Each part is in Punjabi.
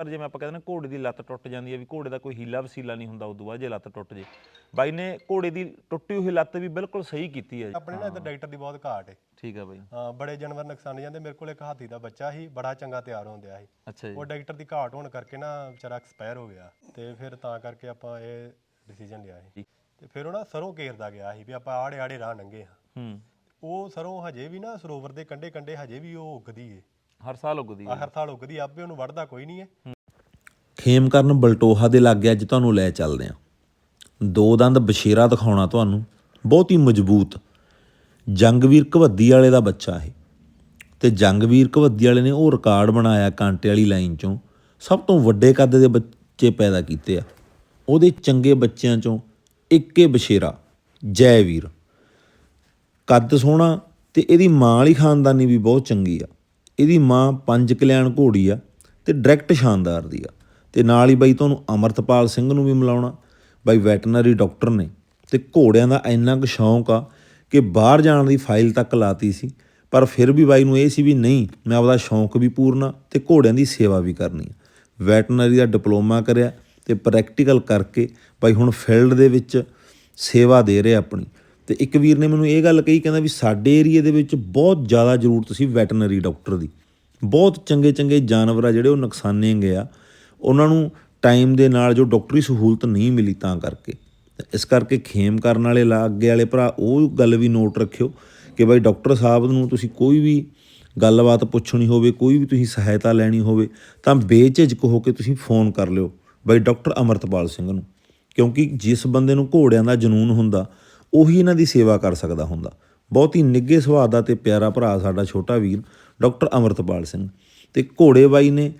ਪਰ ਜਿਵੇਂ ਆਪਾਂ ਕਹਿੰਦੇ ਨੇ ਘੋੜੇ ਦੀ ਲੱਤ ਟੁੱਟ ਜਾਂਦੀ ਹੈ ਵੀ ਘੋੜੇ ਦਾ ਕੋਈ ਹੀਲਾ ਵਸੀਲਾ ਨਹੀਂ ਹੁੰਦਾ ਉਦੋਂ ਬਾਅਦ ਜੇ ਲੱਤ ਟੁੱਟ ਜੇ। ਬਾਈ ਨੇ ਘੋੜੇ ਦੀ ਟੁੱਟੀ ਹੋਈ ਲੱਤ ਵੀ ਬਿਲਕੁਲ ਸਹੀ ਕੀਤੀ ਹੈ ਆਪਣੇ ਨਾ ਇੱਧਰ ਡਾਕਟਰ ਦੀ ਬਹੁਤ ਘਾਟ ਹੈ ਠੀਕ ਹੈ ਬਾਈ। ਹਾਂ ਬੜੇ ਜਾਨਵਰ ਨੁਕਸਾਨੇ ਜਾਂਦੇ ਮੇਰੇ ਕੋਲ ਇੱਕ ਹਾਥੀ ਦਾ ਬੱਚਾ ਸੀ ਬੜਾ ਚੰਗਾ ਤਿਆਰ ਹੁੰਦਿਆ ਸੀ। ਅੱਛਾ ਜੀ। ਉਹ ਡਾਕਟਰ ਦੀ ਘਾਟ ਹੋਣ ਕਰਕੇ ਨਾ ਵਿਚਾਰਾ ਐਕਸਪਾਇਰ ਹੋ ਗਿਆ ਤੇ ਫਿਰ ਤਾਂ ਕਰਕੇ ਆਪਾਂ ਇਹ ਡਿਸੀਜਨ ਲਿਆ ਸੀ। ਤੇ ਫਿਰ ਉਹ ਨਾ ਸਰੋਂ ਘੇਰਦਾ ਗਿਆ ਸੀ ਵੀ ਆਪਾਂ ਆੜੇ ਆੜੇ ਰਾਹ ਲੰਘੇ ਹਾਂ। ਹੂੰ। ਉਹ ਸਰੋਂ ਹਜੇ ਵੀ ਨਾ ਸਰੋਵਰ ਦੇ ਕੰਢੇ ਕੰਢੇ ਹਜੇ ਵੀ ਉਹ ਉੱਗਦੀ ਏ। ਹਰ ਸਾਲ ਉਗਦੀ ਹੈ। ਹਰ ਸਾਲ ਉੱਗਦੀ ਆਪੇ ਉਹਨੂੰ ਵੜਦਾ ਕੋਈ ਨਹੀਂ ਏ ਖੇਮਕਰਨ ਬਲਟੋਹਾ ਦੇ ਲਾਗੇ ਅੱਜ ਤੁਹਾਨੂੰ ਲੈ ਚੱਲਦੇ ਹਾਂ। ਦੋ ਦੰਦ ਬਸ਼ੇਰਾ ਦਿਖਾਉਣਾ ਤੁਹਾਨੂੰ। ਬਹੁਤ ਹੀ ਮਜ਼ਬੂਤ। ਜੰਗਵੀਰ ਕਵੱਦੀ ਵਾਲੇ ਦਾ ਬੱਚਾ ਹੈ ਤੇ ਜੰਗਵੀਰ ਕਵੱਦੀ ਵਾਲੇ ਨੇ ਉਹ ਰਿਕਾਰਡ ਬਣਾਇਆ ਕਾਂਟੇ ਵਾਲੀ ਲਾਈਨ ਚੋਂ। ਸਭ ਤੋਂ ਵੱਡੇ ਕੱਦ ਦੇ ਬੱਚੇ ਪੈਦਾ ਕੀਤੇ ਆ। ਉਹਦੇ ਚੰਗੇ ਬੱਚਿਆਂ ਚੋਂ ਇੱਕੇ ਬਸ਼ੇਰਾ ਜੈਵੀਰ। ਕੱਦ ਸੋਹਣਾ ਤੇ ਇਹਦੀ ਮਾਂ ਵਾਲੀ ਖਾਨਦਾਨੀ ਵੀ ਬਹੁਤ ਚੰਗੀ ਆ। ਇਹਦੀ ਮਾਂ ਪੰਜ ਕਲਿਆਣ ਘੋੜੀ ਆ ਤੇ ਡਾਇਰੈਕਟ ਸ਼ਾਨਦਾਰ ਦੀ ਆ। ਤੇ ਨਾਲ ਹੀ ਬਾਈ ਤੁਹਾਨੂੰ ਅਮਰਤਪਾਲ ਸਿੰਘ ਨੂੰ ਵੀ ਮਿਲਾਉਣਾ, ਬਾਈ ਵੈਟਰਨਰੀ ਡਾਕਟਰ ਨੇ। ਤੇ ਘੋੜਿਆਂ ਦਾ ਇੰਨਾ ਕੁ ਸ਼ੌਂਕ ਆ ਕਿ ਬਾਹਰ ਜਾਣ ਦੀ ਫਾਈਲ ਤੱਕ ਲਾਤੀ ਸੀ। ਪਰ ਫਿਰ ਵੀ ਬਾਈ ਨੂੰ ਇਹ ਸੀ ਵੀ ਨਹੀਂ, ਮੈਂ ਆਪਦਾ ਸ਼ੌਂਕ ਵੀ ਪੂਰਨਾ ਤੇ ਘੋੜਿਆਂ ਦੀ ਸੇਵਾ ਵੀ ਕਰਨੀ ਆ। ਵੈਟਰਨਰੀ ਦਾ ਡਿਪਲੋਮਾ ਕਰਿਆ ਤੇ ਪ੍ਰੈਕਟੀਕਲ ਕਰਕੇ ਬਾਈ ਹੁਣ ਫੀਲਡ ਦੇ ਵਿੱਚ ਸੇਵਾ ਦੇ ਰਿਹਾ ਆਪਣੀ। ਤੇ ਇੱਕ ਵੀਰ ਨੇ ਮੈਨੂੰ ਇਹ ਗੱਲ ਕਹੀ, ਕਹਿੰਦਾ ਵੀ ਸਾਡੇ ਏਰੀਏ ਦੇ ਵਿੱਚ ਬਹੁਤ ਜ਼ਿਆਦਾ ਜ਼ਰੂਰਤ ਸੀ ਵੈਟਰਨਰੀ ਡਾਕਟਰ ਦੀ। ਬਹੁਤ ਚੰਗੇ ਚੰਗੇ ਜਾਨਵਰ ਆ ਜਿਹੜੇ ਉਹ ਨੁਕਸਾਨੇ ਗਏ ਆ। ਉਹਨਾਂ ਨੂੰ ਟਾਈਮ ਦੇ ਨਾਲ ਜੋ ਡਾਕਟਰੀ ਸਹੂਲਤ ਨਹੀਂ ਮਿਲੀ ਤਾਂ ਕਰਕੇ। ਇਸ ਕਰਕੇ ਖੇਮ ਕਰਨ ਵਾਲੇ ਲਾ, ਅੱਗੇ ਵਾਲੇ ਭਰਾ, ਉਹ ਗੱਲ ਵੀ ਨੋਟ ਰੱਖਿਓ ਕਿ ਬਾਈ ਡਾਕਟਰ ਸਾਹਿਬ ਨੂੰ ਤੁਸੀਂ ਕੋਈ ਵੀ ਗੱਲਬਾਤ ਪੁੱਛਣੀ ਹੋਵੇ, ਕੋਈ ਵੀ ਤੁਸੀਂ ਸਹਾਇਤਾ ਲੈਣੀ ਹੋਵੇ, ਤਾਂ ਬੇਝਿਜਕ ਹੋ ਕੇ ਤੁਸੀਂ ਫੋਨ ਕਰ ਲਿਓ ਬਾਈ ਡਾਕਟਰ ਅਮਰਤਪਾਲ ਸਿੰਘ ਨੂੰ। ਕਿਉਂਕਿ ਜਿਸ ਬੰਦੇ ਨੂੰ ਘੋੜਿਆਂ ਦਾ ਜਨੂਨ ਹੁੰਦਾ, ਉਹੀ ਇਹਨਾਂ ਦੀ ਸੇਵਾ ਕਰ ਸਕਦਾ ਹੁੰਦਾ। ਬਹੁਤ ਹੀ ਨਿੱਘੇ ਸੁਭਾਅ ਦਾ ਤੇ ਪਿਆਰਾ ਭਰਾ ਸਾਡਾ ਛੋਟਾ ਵੀਰ ਡਾਕਟਰ ਅਮਰਤਪਾਲ ਸਿੰਘ। ਤੇ ਘੋੜੇ ਬਾਈ ਨੇ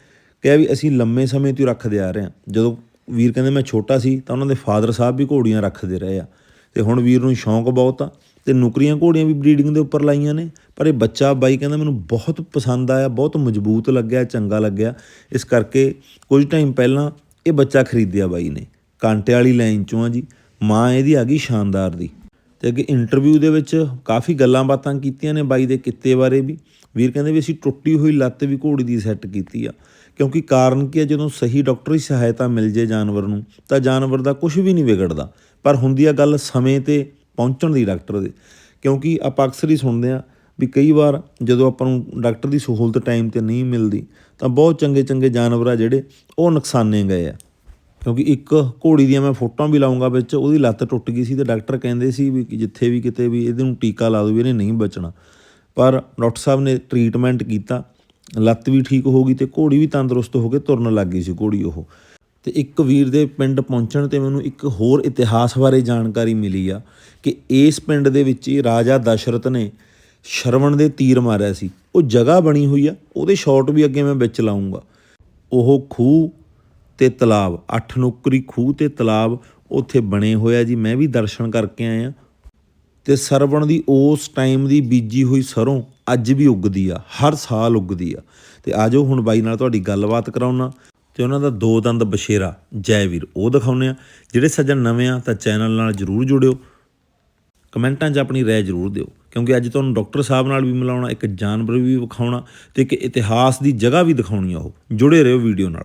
ਕਿਹਾ ਵੀ ਅਸੀਂ ਲੰਮੇ ਸਮੇਂ ਤੋਂ ਰੱਖਦੇ ਆ ਰਹੇ ਹਾਂ। ਜਦੋਂ ਵੀਰ ਕਹਿੰਦੇ ਮੈਂ ਛੋਟਾ ਸੀ ਤਾਂ ਉਹਨਾਂ ਦੇ ਫਾਦਰ ਸਾਹਿਬ ਵੀ ਘੋੜੀਆਂ ਰੱਖਦੇ ਰਹੇ ਆ। ਤੇ ਹੁਣ ਵੀਰ ਨੂੰ ਸ਼ੌਂਕ ਬਹੁਤ ਆ। ਤੇ ਨੁਕਰੀਆਂ ਘੋੜੀਆਂ ਵੀ ਬਰੀਡਿੰਗ ਦੇ ਉੱਪਰ ਲਾਈਆਂ ਨੇ। ਪਰ ਇਹ ਬੱਚਾ ਬਾਈ ਕਹਿੰਦਾ ਮੈਨੂੰ ਬਹੁਤ ਪਸੰਦ ਆਇਆ, ਬਹੁਤ ਮਜ਼ਬੂਤ ਲੱਗਿਆ, ਚੰਗਾ ਲੱਗਿਆ। ਇਸ ਕਰਕੇ ਕੁਝ ਟਾਈਮ ਪਹਿਲਾਂ ਇਹ ਬੱਚਾ ਖਰੀਦਿਆ ਬਾਈ ਨੇ। ਕਾਂਟੇ ਵਾਲੀ ਲਾਈਨ ਚੋਂ ਆ ਜੀ। ਮਾਂ ਇਹਦੀ ਆ ਗਈ ਸ਼ਾਨਦਾਰ ਦੀ। ਤੇ ਅੱਗੇ ਇੰਟਰਵਿਊ ਦੇ ਵਿੱਚ ਕਾਫੀ ਗੱਲਾਂ ਬਾਤਾਂ ਕੀਤੀਆਂ ਨੇ ਬਾਈ ਦੇ ਕਿੱਤੇ ਬਾਰੇ ਵੀ। ਵੀਰ ਕਹਿੰਦੇ ਵੀ ਅਸੀਂ ਟੁੱਟੀ ਹੋਈ ਲੱਤ ਵੀ ਘੋੜੀ ਦੀ ਸੈੱਟ ਕੀਤੀ ਆ। ਕਿਉਂਕਿ ਕਾਰਨ ਕੀ ਹੈ ਜਦੋਂ ਸਹੀ ਡਾਕਟਰੀ ਸਹਾਇਤਾ ਮਿਲ ਜੇ ਜਾਨਵਰ ਨੂੰ, ਤਾਂ ਜਾਨਵਰ ਦਾ ਕੁਝ ਵੀ ਨਹੀਂ ਵਿਗੜਦਾ। ਪਰ ਹੁੰਦੀ ਆ ਗੱਲ ਸਮੇਂ ਤੇ ਪਹੁੰਚਣ ਦੀ ਡਾਕਟਰ ਦੇ। ਕਿਉਂਕਿ ਆਪਾਂ ਅਕਸਰ ਹੀ ਸੁਣਦੇ ਆ ਵੀ ਕਈ ਵਾਰ ਜਦੋਂ ਆਪਾਂ ਨੂੰ ਡਾਕਟਰ ਦੀ ਸਹੂਲਤ ਟਾਈਮ ਤੇ ਨਹੀਂ ਮਿਲਦੀ, ਤਾਂ ਬਹੁਤ ਚੰਗੇ ਚੰਗੇ ਜਾਨਵਰ ਆ ਜਿਹੜੇ ਉਹ ਨੁਕਸਾਨੇ ਗਏ ਆ। ਕਿਉਂਕਿ ਇੱਕ ਘੋੜੀ ਦੀਆਂ ਮੈਂ ਫੋਟੋਆਂ ਵੀ ਲਾਉਂਗਾ ਵਿੱਚ, ਉਹਦੀ ਲੱਤ ਟੁੱਟ ਗਈ ਸੀ ਤੇ ਡਾਕਟਰ ਕਹਿੰਦੇ ਸੀ ਵੀ ਜਿੱਥੇ ਵੀ ਕਿਤੇ ਵੀ ਇਹਦੇ ਨੂੰ ਟੀਕਾ ਲਾ ਦਿਓ ਵੀ ਇਹਨੇ ਨਹੀਂ ਬਚਣਾ। ਪਰ ਡਾਕਟਰ ਸਾਹਿਬ ਨੇ ਟ੍ਰੀਟਮੈਂਟ ਕੀਤਾ, ਲੱਤ ਵੀ ਠੀਕ ਹੋ ਗਈ ਤੇ ਘੋੜੀ ਵੀ ਤੰਦਰੁਸਤ ਹੋ ਕੇ ਤੁਰਨ ਲੱਗ ਗਈ ਸੀ ਘੋੜੀ ਉਹ। ਤੇ ਇੱਕ ਵੀਰ ਦੇ ਪਿੰਡ ਪਹੁੰਚਣ ਤੇ ਮੈਨੂੰ ਇੱਕ ਹੋਰ ਇਤਿਹਾਸ ਬਾਰੇ ਜਾਣਕਾਰੀ ਮਿਲੀ ਆ ਕਿ ਇਸ ਪਿੰਡ ਦੇ ਵਿੱਚ ਹੀ ਰਾਜਾ ਦਸ਼ਰਥ ਨੇ ਸ਼ਰਵਣ ਦੇ ਤੀਰ ਮਾਰਿਆ ਸੀ। ਉਹ ਜਗ੍ਹਾ ਬਣੀ ਹੋਈ ਆ, ਉਹਦੇ ਸ਼ਾਟ ਵੀ ਅੱਗੇ ਮੈਂ ਵਿੱਚ ਲਾਉਂਗਾ ਉਹ ਖੂਹ ਤੇ ਤਲਾਬ, ਅੱਠ ਨੁਕਰੀ ਖੂਹ ਤੇ ਤਲਾਬ ਉੱਥੇ ਬਣੇ ਹੋਇਆ ਜੀ, ਮੈਂ ਵੀ ਦਰਸ਼ਨ ਕਰਕੇ ਆਇਆ। ਤੇ ਸਰਵਣ ਦੀ ਉਸ ਟਾਈਮ ਦੀ ਬੀਜੀ ਹੋਈ ਸਰੋਂ ਅੱਜ ਵੀ ਉੱਗਦੀ ਆ, ਹਰ ਸਾਲ ਉੱਗਦੀ ਆ। ਤੇ ਆਜੋ ਹੁਣ ਬਾਈ ਨਾਲ ਤੁਹਾਡੀ ਗੱਲਬਾਤ ਕਰਾਉਣਾ ਤੇ ਉਹਨਾਂ ਦਾ ਦੋ ਦੰਦ ਬਸ਼ੇਰਾ ਜੈਵੀਰ ਉਹ ਦਿਖਾਉਨੇ ਆ। ਜਿਹੜੇ ਸੱਜਣ ਨਵੇਂ ਆ, ਤਾਂ ਚੈਨਲ ਨਾਲ ਜਰੂਰ ਜੁੜਿਓ। ਕਮੈਂਟਾਂ 'ਚ ਆਪਣੀ ਰਾਏ ਜ਼ਰੂਰ ਦਿਓ, ਕਿਉਂਕਿ ਅੱਜ ਤੁਹਾਨੂੰ ਡਾਕਟਰ ਸਾਹਿਬ ਨਾਲ ਵੀ ਮਿਲਾਉਣਾ, ਇੱਕ ਜਾਨਵਰ ਵੀ ਵਿਖਾਉਣਾ ਤੇ ਇੱਕ ਇਤਿਹਾਸ ਦੀ ਜਗ੍ਹਾ ਵੀ ਦਿਖਾਉਣੀ ਆ ਉਹ। ਜੁੜੇ ਰਹੋ ਵੀਡੀਓ ਨਾਲ।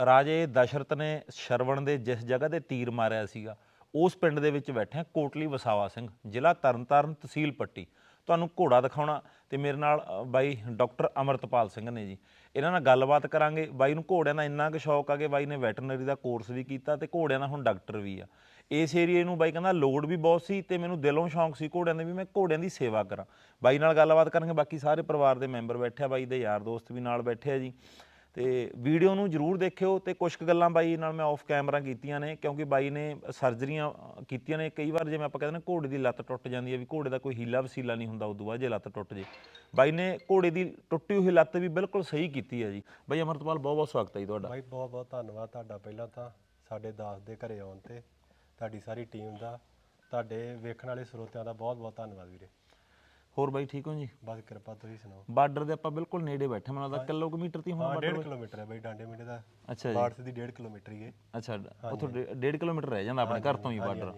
ਰਾਜੇ ਦਸ਼ਰਥ ਨੇ ਸ਼ਰਵਣ ਦੇ ਜਿਸ ਜਗ੍ਹਾ ਤੇ ਤੀਰ ਮਾਰਿਆ ਸੀਗਾ ਉਸ ਪਿੰਡ ਦੇ ਵਿੱਚ ਬੈਠੇ ਹਾਂ, ਕੋਟਲੀ ਵਸਾਵਾ ਸਿੰਘ ਜ਼ਿਲ੍ਹਾ ਤਰਨਤਾਰਨ ਤਹਿਸੀਲ ਪੱਟੀ। ਤੁਹਾਨੂੰ ਘੋੜਾ ਦਿਖਾਉਣਾ ਤੇ ਮੇਰੇ ਨਾਲ ਅ, ਬਾਈ ਡਾਕਟਰ ਅਮਰਤਪਾਲ ਸਿੰਘ ਨੇ ਜੀ। ਇਹਨਾਂ ਨਾਲ ਗੱਲਬਾਤ ਕਰਾਂਗੇ। ਬਾਈ ਨੂੰ ਘੋੜਿਆਂ ਦਾ ਇੰਨਾ ਕੁ ਸ਼ੌਕ ਆ ਕਿ ਬਾਈ ਨੇ ਵੈਟਰਨਰੀ ਦਾ ਕੋਰਸ ਵੀ ਕੀਤਾ ਤੇ ਘੋੜਿਆਂ ਦਾ ਹੁਣ ਡਾਕਟਰ ਵੀ ਆ। ਇਸ ਏਰੀਏ ਨੂੰ ਬਾਈ ਕਹਿੰਦਾ ਲੋੜ ਵੀ ਬਹੁਤ ਸੀ ਤੇ ਮੈਨੂੰ ਦਿਲੋਂ ਸ਼ੌਂਕ ਸੀ ਘੋੜਿਆਂ ਦੇ ਵੀ ਮੈਂ ਘੋੜਿਆਂ ਦੀ ਸੇਵਾ ਕਰਾਂ। ਬਾਈ ਨਾਲ ਗੱਲਬਾਤ ਕਰਾਂਗੇ। ਬਾਕੀ ਸਾਰੇ ਪਰਿਵਾਰ ਦੇ ਮੈਂਬਰ ਬੈਠੇ ਆ ਬਾਈ ਦੇ ਯਾਰ ਦੋਸਤ ਵੀ ਨਾਲ ਬੈਠੇ ਆ ਜੀ। ਤੇ ਵੀਡੀਓ ਨੂੰ ਜਰੂਰ ਦੇਖਿਓ ਤੇ ਕੁਝ ਕੁ ਗੱਲਾਂ ਬਾਈ ਨਾਲ ਮੈਂ ਆਫ ਕੈਮਰਾ ਕੀਤੀਆਂ ਨੇ, ਕਿਉਂਕਿ ਬਾਈ ਨੇ ਸਰਜਰੀਆਂ ਕੀਤੀਆਂ ਨੇ, ਕਈ ਵਾਰ ਜਿਵੇਂ ਆਪਾਂ ਕਹਿੰਦੇ ਨੇ ਘੋੜੇ ਦੀ ਲੱਤ ਟੁੱਟ ਜਾਂਦੀ ਹੈ ਵੀ ਘੋੜੇ ਦਾ ਕੋਈ ਹੀਲਾ ਵਸੀਲਾ ਨਹੀਂ ਹੁੰਦਾ, ਉਦੋਂ ਬਾਅਦ ਜੇ ਲੱਤ ਟੁੱਟ ਜੇ। ਬਾਈ ਨੇ ਘੋੜੇ ਦੀ ਟੁੱਟੀ ਹੋਈ ਲੱਤ ਵੀ ਬਿਲਕੁਲ ਸਹੀ ਕੀਤੀ ਹੈ ਜੀ। ਬਾਈ ਅਮਰਤਪਾਲ, ਬਹੁਤ ਬਹੁਤ ਸਵਾਗਤ ਹੈ ਜੀ ਤੁਹਾਡਾ। ਬਾਈ, ਬਹੁਤ ਬਹੁਤ ਧੰਨਵਾਦ ਤੁਹਾਡਾ ਪਹਿਲਾਂ ਤਾਂ, ਸਾਡੇ ਦਾਸ ਦੇ ਘਰੇ ਆਉਣ ਤੇ, ਤੁਹਾਡੀ ਸਾਰੀ ਟੀਮ ਦਾ, ਤੁਹਾਡੇ ਵੇਖਣ ਵਾਲੇ ਸਰੋਤਿਆਂ ਦਾ ਬਹੁਤ ਬਹੁਤ ਧੰਨਵਾਦ ਵੀਰੇ। ਹੋਰ ਬਾਈ ਠੀਕ ਹੋ ਜੀ? ਬਸ ਕਿਰਪਾ ਤੁਸੀਂ ਸੁਣਾਓ? ਬਾਰਡਰ ਦੇ ਆਪਾਂ ਬਿਲਕੁਲ ਨੇੜੇ ਬੈਠੇ ਮੈਨੂੰ ਲੱਗਦਾ ਕਿਲੋਮੀਟਰ ਤੀ ਹੋਣਾ ਹਾਂ ਬਾਰਡਰ 1.5 ਕਿਲੋਮੀਟਰ ਹੈ ਬਾਈ ਡਾਂਡੇ ਮਿੰਡੇ ਦਾ। ਅੱਛਾ ਜੀ। ਬਾੜ ਦੀ 1.5 ਕਿਲੋਮੀਟਰ ਹੀ ਹੈ। ਅੱਛਾ ਉੱਥੋਂ 1.5 ਕਿਲੋਮੀਟਰ ਰਹਿ ਜਾਂਦਾ ਆਪਣੇ ਘਰ ਤੋਂ ਹੀ ਬਾਰਡਰ।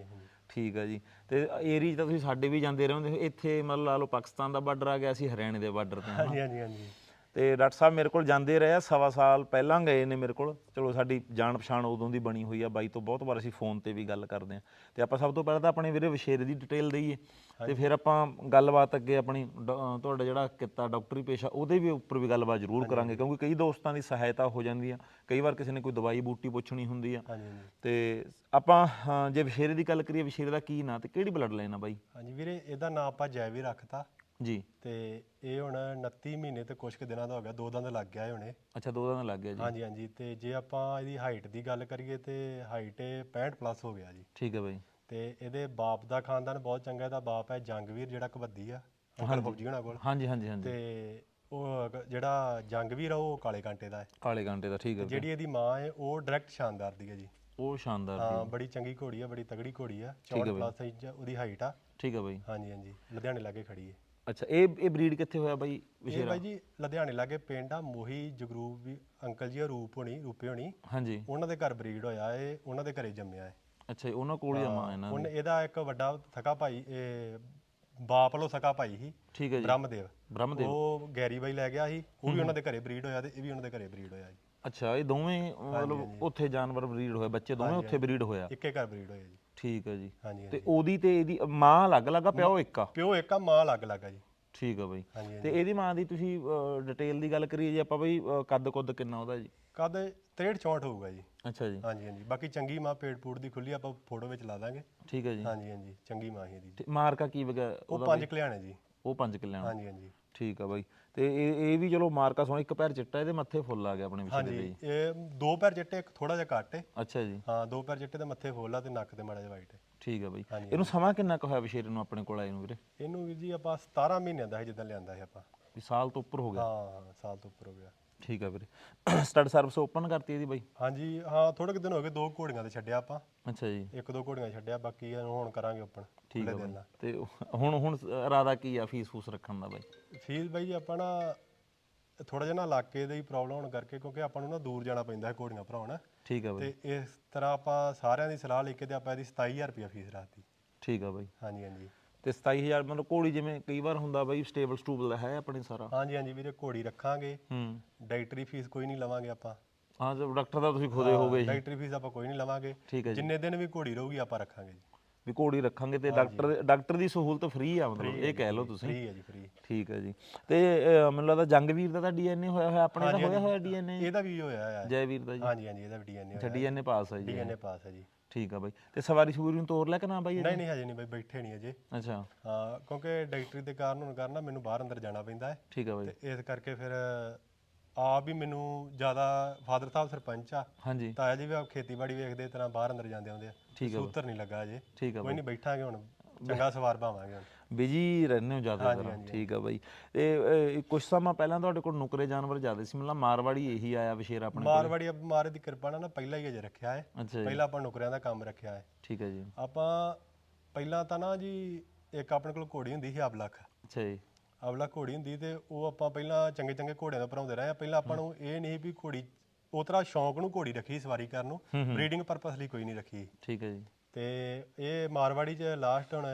ਠੀਕ ਆ ਜੀ। ਤੇ ਏਰੀਆ ਤਾਂ ਤੁਸੀਂ ਸਾਡੇ ਵੀ ਜਾਂਦੇ ਰਹਿੰਦੇ ਇੱਥੇ ਮਤਲਬ ਲਾ ਲਓ ਪਾਕਿਸਤਾਨ ਦਾ ਬਾਰਡਰ ਆ ਗਿਆ ਸੀ ਹਰਿਆਣੇ ਦੇ ਬਾਰਡਰ ਤੇ। ਹਾਂਜੀ ਹਾਂਜੀ ਹਾਂਜੀ ਤੇ ਡਾਕਟਰ ਸਾਹਿਬ ਮੇਰੇ ਕੋਲ ਜਾਂਦੇ ਰਹੇ ਆ ਸਵਾ ਸਾਲ ਪਹਿਲਾਂ ਗਏ ਨੇ ਮੇਰੇ ਕੋਲ। ਚਲੋ ਸਾਡੀ ਜਾਣ ਪਛਾਣ ਉਦੋਂ ਦੀ ਬਣੀ ਹੋਈ ਆ ਬਾਈ ਤੋਂ ਬਹੁਤ ਵਾਰ ਅਸੀਂ ਫੋਨ ਤੇ ਵੀ ਗੱਲ ਕਰਦੇ ਆ। ਤੇ ਆਪਾਂ ਸਭ ਤੋਂ ਪਹਿਲਾਂ ਤਾਂ ਆਪਣੇ ਵੀਰੇ ਵਿਸ਼ੇਰੇ ਦੀ ਡਿਟੇਲ ਦਈਏ। ਤੇ ਫਿਰ ਆਪਾਂ ਗੱਲਬਾਤ ਅੱਗੇ ਆਪਣੀ ਤੁਹਾਡਾ ਜਿਹੜਾ ਕਿੱਤਾ ਡਾਕਟਰੀ ਪੇਸ਼ਾ ਉਹਦੇ ਵੀ ਉੱਪਰ ਵੀ ਗੱਲਬਾਤ ਜ਼ਰੂਰ ਕਰਾਂਗੇ ਕਿਉਂਕਿ ਕਈ ਦੋਸਤਾਂ ਦੀ ਸਹਾਇਤਾ ਹੋ ਜਾਂਦੀ ਆ। ਕਈ ਵਾਰ ਕਿਸੇ ਨੇ ਕੋਈ ਦਵਾਈ ਬੂਟੀ ਪੁੱਛਣੀ ਹੁੰਦੀ ਆ। ਤੇ ਆਪਾਂ ਜੇ ਵਿਸ਼ੇਰੇ ਦੀ ਗੱਲ ਕਰੀਏ ਵਿਸ਼ੇਰੇ ਦਾ ਕੀ ਨਾਂ ਤੇ ਕਿਹੜੀ ਬਲੱਡ ਲਾਈਨ ਆ ਬਾਈ? ਹਾਂਜੀ ਵੀਰੇ ਇਹਦਾ ਨਾਂ ਆਪਾਂ ਜੈਵੀ ਰੱਖਤਾ। ਜੀ। ਤੇ ਇਹ ਹੁਣ 29 ਮਹੀਨੇ ਤੇ ਕੁਝ ਕੁ ਦਿਨਾਂ ਦਾ ਹੋ ਗਿਆ ਦੋ ਦੰਦ ਲੱਗ ਗਿਆ ਇਹ ਹੁਣੇ। ਅੱਛਾ ਦੋ ਦਿਨ ਲੱਗ ਗਿਆ ਜੀ। ਹਾਂਜੀ ਹਾਂਜੀ ਤੇ ਜੇ ਆਪਾਂ ਇਹਦੀ ਹਾਈਟ ਦੀ ਗੱਲ ਕਰੀਏ ਤੇ ਹਾਈਟ ਇਹ 65 ਪਲੱਸ ਹੋ ਗਿਆ ਜੀ। ਠੀਕ ਹੈ ਬਾਈ। ਤੇ ਇਹਦੇ ਬਾਪ ਦਾ ਖਾਨਦਾਨ ਬਹੁਤ ਚੰਗਾ ਇਹਦਾ ਬਾਪ ਹੈ ਜੰਗਵੀਰ ਜਿਹੜਾ ਕਬੱਡੀ ਆ ਅੰਕਲ ਫੌਜੀ ਹੋਣਾ ਕੋਲ। ਹਾਂਜੀ ਹਾਂਜੀ ਹਾਂਜੀ। ਤੇ ਉਹ ਕ- ਜਿਹੜਾ ਜੰਗਵੀਰ ਆ ਉਹ ਕਾਲੇ ਕਾਂਟੇ ਦਾ ਹੈ। ਕਾਲੇ ਘੰਟੇ ਦਾ ਠੀਕ ਹੈ ਵੀਰੇ। ਜਿਹੜੀ ਇਹਦੀ ਮਾਂ ਹੈ ਉਹ ਡਾਇਰੈਕਟ ਸ਼ਾਨਦਾਰ ਦੀ ਹੈ ਜੀ। ਉਹ ਸ਼ਾਨਦਾਰ ਹਾਂ। ਬੜੀ ਚੰਗੀ ਘੋੜੀ ਆ ਬੜੀ ਤਗੜੀ ਘੋੜੀ ਆ। 64 ਪਲੱਸ ਇੰਚ ਉਹਦੀ ਹਾਈਟ ਆ। ਠੀਕ ਹੈ ਬਾਈ। ਹਾਂਜੀ ਹਾਂਜੀ ਲੁਧਿਆਣੇ ਲਾਗੇ ਖੜੀ ਹੈ। ਅੱਛਾ ਇਹ ਇਹ ਬਰੀਡ ਕਿੱਥੇ ਹੋਇਆ ਬਾਈ? ਇਹ ਵਿਸ਼ੇਰਾ? ਬਾਈ ਜੀ ਲੁਧਿਆਣੇ ਲਾਗੇ ਪਿੰਡ ਆ ਮੋਹੀ ਜਗਰੂਪ ਵੀ ਅੰਕਲ ਜੀ ਆ ਰੂਪ ਹੋਣੀ ਰੂਪੇ ਹੋਣੀ। ਹਾਂਜੀ। ਉਹਨਾਂ ਦੇ ਘਰ ਬਰੀਡ ਹੋਇਆ ਇਹ ਉਹਨਾਂ ਦੇ ਘਰੇ ਜੰਮਿਆ ਹੈ ਅੱਛਾ ਜੀ, ਉਹਨਾਂ ਕੋਲ ਹੀ ਮਾਂ ਇਹਨਾਂ ਦੀ। ਉਹਨੇ ਇਹਦਾ ਇੱਕ ਵੱਡਾ ਥਕਾ ਭਾਈ ਇਹ ਬਾਪ ਵੱਲੋਂ ਸਕਾ ਭਾਈ ਸੀ ਠੀਕ ਹੈ ਜੀ। ਬ੍ਰਹਮਦੇਵ। ਬ੍ਰਹਮਦੇਵ। ਉਹ ਗੈਰੀ ਬਾਈ ਲੈ ਗਿਆ ਸੀ ਉਹ ਵੀ ਉਹਨਾਂ ਦੇ ਘਰੇ ਬਰੀਡ ਹੋਇਆ ਤੇ ਇਹ ਵੀ ਉਹਨਾਂ ਦੇ ਘਰੇ ਬਰੀਡ ਹੋਇਆ ਜੀ। ਅੱਛਾ ਇਹ ਦੋਵੇਂ ਮਤਲਬ ਉੱਥੇ ਜਾਨਵਰ ਬਰੀਡ ਹੋਏ ਬੱਚੇ ਦੋਵੇਂ ਉੱਥੇ ਬਰੀਡ ਹੋਇਆ। ਇੱਕੇ ਘਰ ਬਰੀਡ ਹੋਇਆ ਜੀ। ਠੀਕ ਹੈ ਜੀ। ਹਾਂਜੀ ਤੇ ਉਹਦੀ ਤੇ ਇਹਦੀ ਮਾਂ ਅਲੱਗ ਅਲੱਗ ਆ ਪਿਓ ਇੱਕ ਆ? ਪਿਓ ਇੱਕ ਆ ਮਾਂ ਅਲੱਗ ਅਲੱਗ ਆ ਜੀ। ਠੀਕ ਆ ਬਾਈ। ਹਾਂਜੀ ਤੇ ਇਹਦੀ ਮਾਂ ਦੀ ਤੁਸੀਂ ਡਿਟੇਲ ਦੀ ਗੱਲ ਕਰੀਏ ਜੇ ਆਪਾਂ ਬਈ ਅਹ, ਕੱਦ ਕੁੱਦ ਕਿੰਨਾ ਉਹਦਾ ਜੀ? ਕਦ 63 64 ਹੋਊਗਾ ਜੀ। ਅੱਛਾ ਜੀ। ਹਾਂਜੀ ਹਾਂਜੀ। ਬਾਕੀ ਚੰਗੀ ਮਾਂ ਪੇਟ ਪੂੜ ਦੀ ਖੁੱਲੀ ਆਪਾਂ ਫੋਟੋ ਵਿੱਚ ਲਾ ਦਾਂਗੇ। ਠੀਕ ਹੈ ਜੀ। ਹਾਂਜੀ ਹਾਂਜੀ। ਚੰਗੀ ਮਾਂ ਹੀ ਇਹਦੀ। ਤੇ ਮਾਰਕਾ ਕੀ ਵਗਾ ਉਹ ਪੰਜ ਕਲਿਆਣੇ ਜੀ। ਉਹ ਪੰਜ ਕਿੱਲਿਆਂ ਹਾਂਜੀ ਹਾਂਜੀ। ਠੀਕ ਆ ਬਾਈ। ਤੇ ਇਹ ਇਹ ਵੀ ਚਲੋ ਮਾਰਕਾ ਸੋਹਣਾ ਇੱਕ ਪੈਰ ਚਿੱਟਾ ਇਹਦੇ ਮੱਥੇ ਫੁੱਲ ਆ ਗਿਆ ਆਪਣੇ ਵਿਸ਼ੇ ਦੇ ਹਾਂਜੀ ਇਹ ਦੋ ਪੈਰ ਚਿੱਟੇ ਇੱਕ ਥੋੜਾ ਜਿਹਾ ਘੱਟ ਹੈ ਅੱਛਾ ਜੀ। ਹਾਂ ਦੋ ਪੈਰ ਚਿੱਟੇ ਤੇ ਮੱਥੇ ਫੋਲਾ ਤੇ ਨੱਕ ਤੇ ਮਾੜਾ ਜਿਹਾ ਵਾਈਟ ਹੈ ਠੀਕ ਆ ਬਾਈ। ਹਾਂਜੀ। ਇਹਨੂੰ ਸਮਾਂ ਕਿੰਨਾ ਕੁ ਹੋਇਆ ਵਿਸ਼ੇਰੇ ਨੂੰ ਆਪਣੇ ਕੋਲ ਆਏ ਨੂੰ ਵੀਰੇ? ਇਹਨੂੰ ਵੀ ਜੀ ਆਪਾਂ 17 ਮਹੀਨਿਆਂ ਦਾ ਹੈ ਜਿੱਦਾਂ ਲਿਆਂਦਾ ਸੀ ਆਪਾਂ। ਵੀ ਸਾਲ ਤੋਂ ਉੱਪਰ ਹੋ ਗਿਆ। ਹਾਂ ਸਾਲ ਤੋਂ ਉੱਪਰ ਹੋ ਗਿਆ। ਠੀਕ ਆ ਵੀਰੇ। ਸਟੱਡ ਸਰਵਿਸ ਓਪਨ ਕਰਤੀ ਇਹਦੀ ਬਾਈ? ਹਾਂਜੀ ਹਾਂ ਥੋੜੇ ਕੁ ਦਿਨ ਹੋ ਗਏ ਦੋ ਘੋੜੀਆਂ ਤੇ ਛੱਡਿਆ ਆਪਾਂ। ਅੱਛਾ ਜੀ। ਇੱਕ ਦੋ ਘੋੜੀਆਂ ਛੱਡਿਆ ਬਾਕੀ ਇਹਨੂੰ ਹੁਣ ਕਰਾਂਗੇ ਓਪਨ ਠੀਕ ਆ ਬਾਈ। ਤੇ ਹੁਣ ਹੁਣ ਇਰਾਦਾ ਕੀ ਆ ਫੀਸ ਫੂਸ ਰੱਖਣ ਦਾ ਬਾਈ? ਫੀਸ ਬਾਈ ਜੀ ਆਪਾਂ ਨਾ ਥੋੜਾ ਜਿਹਾ ਨਾ ਇਲਾਕੇ ਦੀ ਪ੍ਰੋਬਲਮ ਹੋਣ ਕਰਕੇ ਕਿਉਂਕਿ ਆਪਾਂ ਨੂੰ ਨਾ ਦੂਰ ਜਾਣਾ ਪੈਂਦਾ ਹੈ ਘੋੜੀਆਂ ਭਰਾਉਣ। ਠੀਕ ਆ ਬਾਈ। ਤੇ ਇਸ ਤਰ੍ਹਾਂ ਆਪਾਂ ਸਾਰਿਆਂ ਦੀ ਸਲਾਹ ਲੈ ਕੇ ਤੇ ਆਪਾਂ ਇਹਦੀ 27000 ਰੁਪਏ ਫੀਸ ਰੱਖਤੀ ਠੀਕ ਆ ਬਾਈ। ਹਾਂਜੀ ਹਾਂਜੀ। ਤੇ 27000 ਮਤਲਬ ਕੋੜੀ ਜਿਵੇਂ ਕਈ ਵਾਰ ਹੁੰਦਾ ਬਾਈ ਸਟੇਬਲ ਸਟੂਬਲ ਹੈ ਆਪਣੇ ਸਾਰਾ। ਹਾਂਜੀ ਹਾਂਜੀ ਵੀਰੇ ਘੋੜੀ ਰੱਖਾਂਗੇ। ਹੂੰ। ਡਾਇਟਰੀ ਫੀਸ ਕੋਈ ਨਹੀਂ ਲਵਾਂਗੇ ਆਪਾਂ। ਹਾਂ ਜੇ ਡਾਕਟਰ ਦਾ ਤੁਸੀਂ ਖੁਦੇ ਹੋਗੇ ਜੀ। ਡਾਇਟਰੀ ਫੀਸ ਆਪਾਂ ਕੋਈ ਨਹੀਂ ਲਵਾਂਗੇ। ਠੀਕ ਹੈ ਜੀ। ਜਿੰਨੇ ਦਿਨ ਵੀ ਘੋੜੀ ਰਹੂਗੀ ਆਪਾਂ ਰੱਖਾਂਗੇ ਜੀ। ਵੀ ਕੋੜੀ ਰੱਖਾਂਗੇ ਤੇ ਡਾਕਟਰ ਡਾਕਟਰ ਦੀ ਸਹੂਲਤ ਫ੍ਰੀ ਆ ਮਤਲਬ ਇਹ ਕਹਿ ਲਓ ਤੁਸੀਂ। ਫ੍ਰੀ ਹੈ ਜੀ ਫ੍ਰੀ ਠੀਕ ਹੈ ਜੀ। ਤੇ ਅਹ, ਮੈਨੂੰ ਲੱਗਦਾ ਜੰਗਵੀਰ ਦਾ ਤਾਂ ਡੀਐਨਏ ਹੋਇਆ ਹੋਇਆ ਆਪਣੇ ਦਾ ਹੋਇਆ ਹੋਇਆ ਡੀਐਨਏ ਇਹਦਾ ਵੀ ਹੋਇਆ ਹੈ ਜੈਵੀਰ ਦਾ ਜੀ। ਹਾਂਜੀ ਹਾਂਜੀ ਇਹਦਾ ਵੀ ਡੀਐਨਏ ਅੱਛਾ ਡੀਐਨਏ ਪਾਸ ਆ ਜੀ। ਡੀਐਨਏ ਪਾਸ ਹੈ ਜੀ। ਠੀਕ ਆ ਬਾਈ। ਤੇ ਸਵਾਰੀ ਸੂਰੀ ਨੂੰ ਤੋਰ ਲੈ ਕੇ ਨਾ ਬਾਈ ਨਹੀਂ ਨਹੀਂ ਹਜੇ ਨਹੀਂ ਬਾਈ ਬੈਠੇ ਨਹੀਂ ਅਜੇ। ਅੱਛਾ। ਹਾਂ ਕਿਉਂਕਿ ਡਾਇਟਰੀ ਦੇ ਕਾਰਨ ਹੋਣ ਕਾਰਨ ਨਾ ਮੈਨੂੰ ਬਾਹਰ ਅੰਦਰ ਜਾਣਾ ਪੈਂਦਾ ਹੈ। ਠੀਕ ਆ ਬਾਈ। ਤੇ ਇਸ ਕਰਕੇ ਫਿਰ ਆਪ ਵੀ ਮੈਨੂੰ ਜ਼ਿਆਦਾ ਫਾਦਰ ਸਾਹਿਬ ਸਰਪੰਚ ਆ। ਹਾਂਜੀ। ਤਾਇਆ ਜੀ ਵੀ ਆਪ ਖੇਤੀਬਾੜੀ ਵੇਖਦੇ ਤਰ੍ਹਾਂ ਬਾਹਰ ਅੰਦਰ ਜਾਂਦੇ ਆਉਂਦੇ ਆ। ਠੀਕ ਆ ਸੂਤਰ ਨਹੀਂ ਲੱਗਾ ਅਜੇ। ਠੀਕ ਆ ਕੋਈ ਨਹੀਂ ਬੈਠਾਂਗੇ ਹੁਣ। ਚੰਗਾ ਸਵਾਰ ਪਾਵਾਂਗੇ ਹੁਣ। ਬਿਜ਼ੀ ਰਹਿੰਦੇ ਹੋ ਜ਼ਿਆਦਾ ਫਿਰ ਠੀਕ ਆ ਬਾਈ। ਤੇ ਕੁਛ ਸਮਾਂ ਪਹਿਲਾਂ ਤੁਹਾਡੇ ਕੋਲ ਨੁਕਰੇ ਜਾਨਵਰ ਜ਼ਿਆਦਾ ਸੀ। ਮਤਲਬ ਮਾਰਵਾੜੀ ਇਹੀ ਆਇਆ ਵਿਸ਼ੇਰ ਆਪਣੇ ਮਾਰਵਾੜੀ ਅਬ ਮਾਰੇ ਦੀ ਕਿਰਪਾ ਨਾਲ ਨਾ ਪਹਿਲਾਂ ਹੀ ਅਜੇ ਰੱਖਿਆ ਹੈ। ਅੱਛਾ ਜੀ। ਪਹਿਲਾਂ ਆਪਾਂ ਨੁਕਰਿਆਂ ਦਾ ਕੰਮ ਰੱਖਿਆ ਹੈ। ਠੀਕ ਹੈ ਜੀ। ਆਪਾਂ ਪਹਿਲਾਂ ਤਾਂ ਨਾ ਜੀ ਇੱਕ ਆਪਣੇ ਕੋਲ ਘੋੜੀ ਹੁੰਦੀ ਸੀ ਅਬਲਖ। ਅੱਛਾ ਜੀ। ਅਬਲਾ ਘੋੜੀ ਹੁੰਦੀ ਤੇ ਉਹ ਆਪਾਂ ਪਹਿਲਾਂ ਚੰਗੇ ਚੰਗੇ ਘੋੜਿਆਂ ਦਾ ਭਰਾਉਂਦੇ ਰਹੇ ਆ ਪਹਿਲਾਂ ਆਪਾਂ ਨੂੰ ਇਹ ਨਹੀਂ ਵੀ ਘੋੜੀ ਉਹ ਤਰ੍ਹਾਂ ਸ਼ੌਂਕ ਨੂੰ ਘੋੜੀ ਰੱਖੀ ਸਵਾਰੀ ਕਰਨ ਨੂੰ। ਬਰੀਡਿੰਗ ਪਰਪਸ ਲਈ ਕੋਈ ਨਹੀਂ ਰੱਖੀ। ਠੀਕ ਹੈ ਜੀ। ਤੇ ਇਹ ਮਾਰਵਾੜੀ ਚ ਲਾਸਟ ਹੁਣ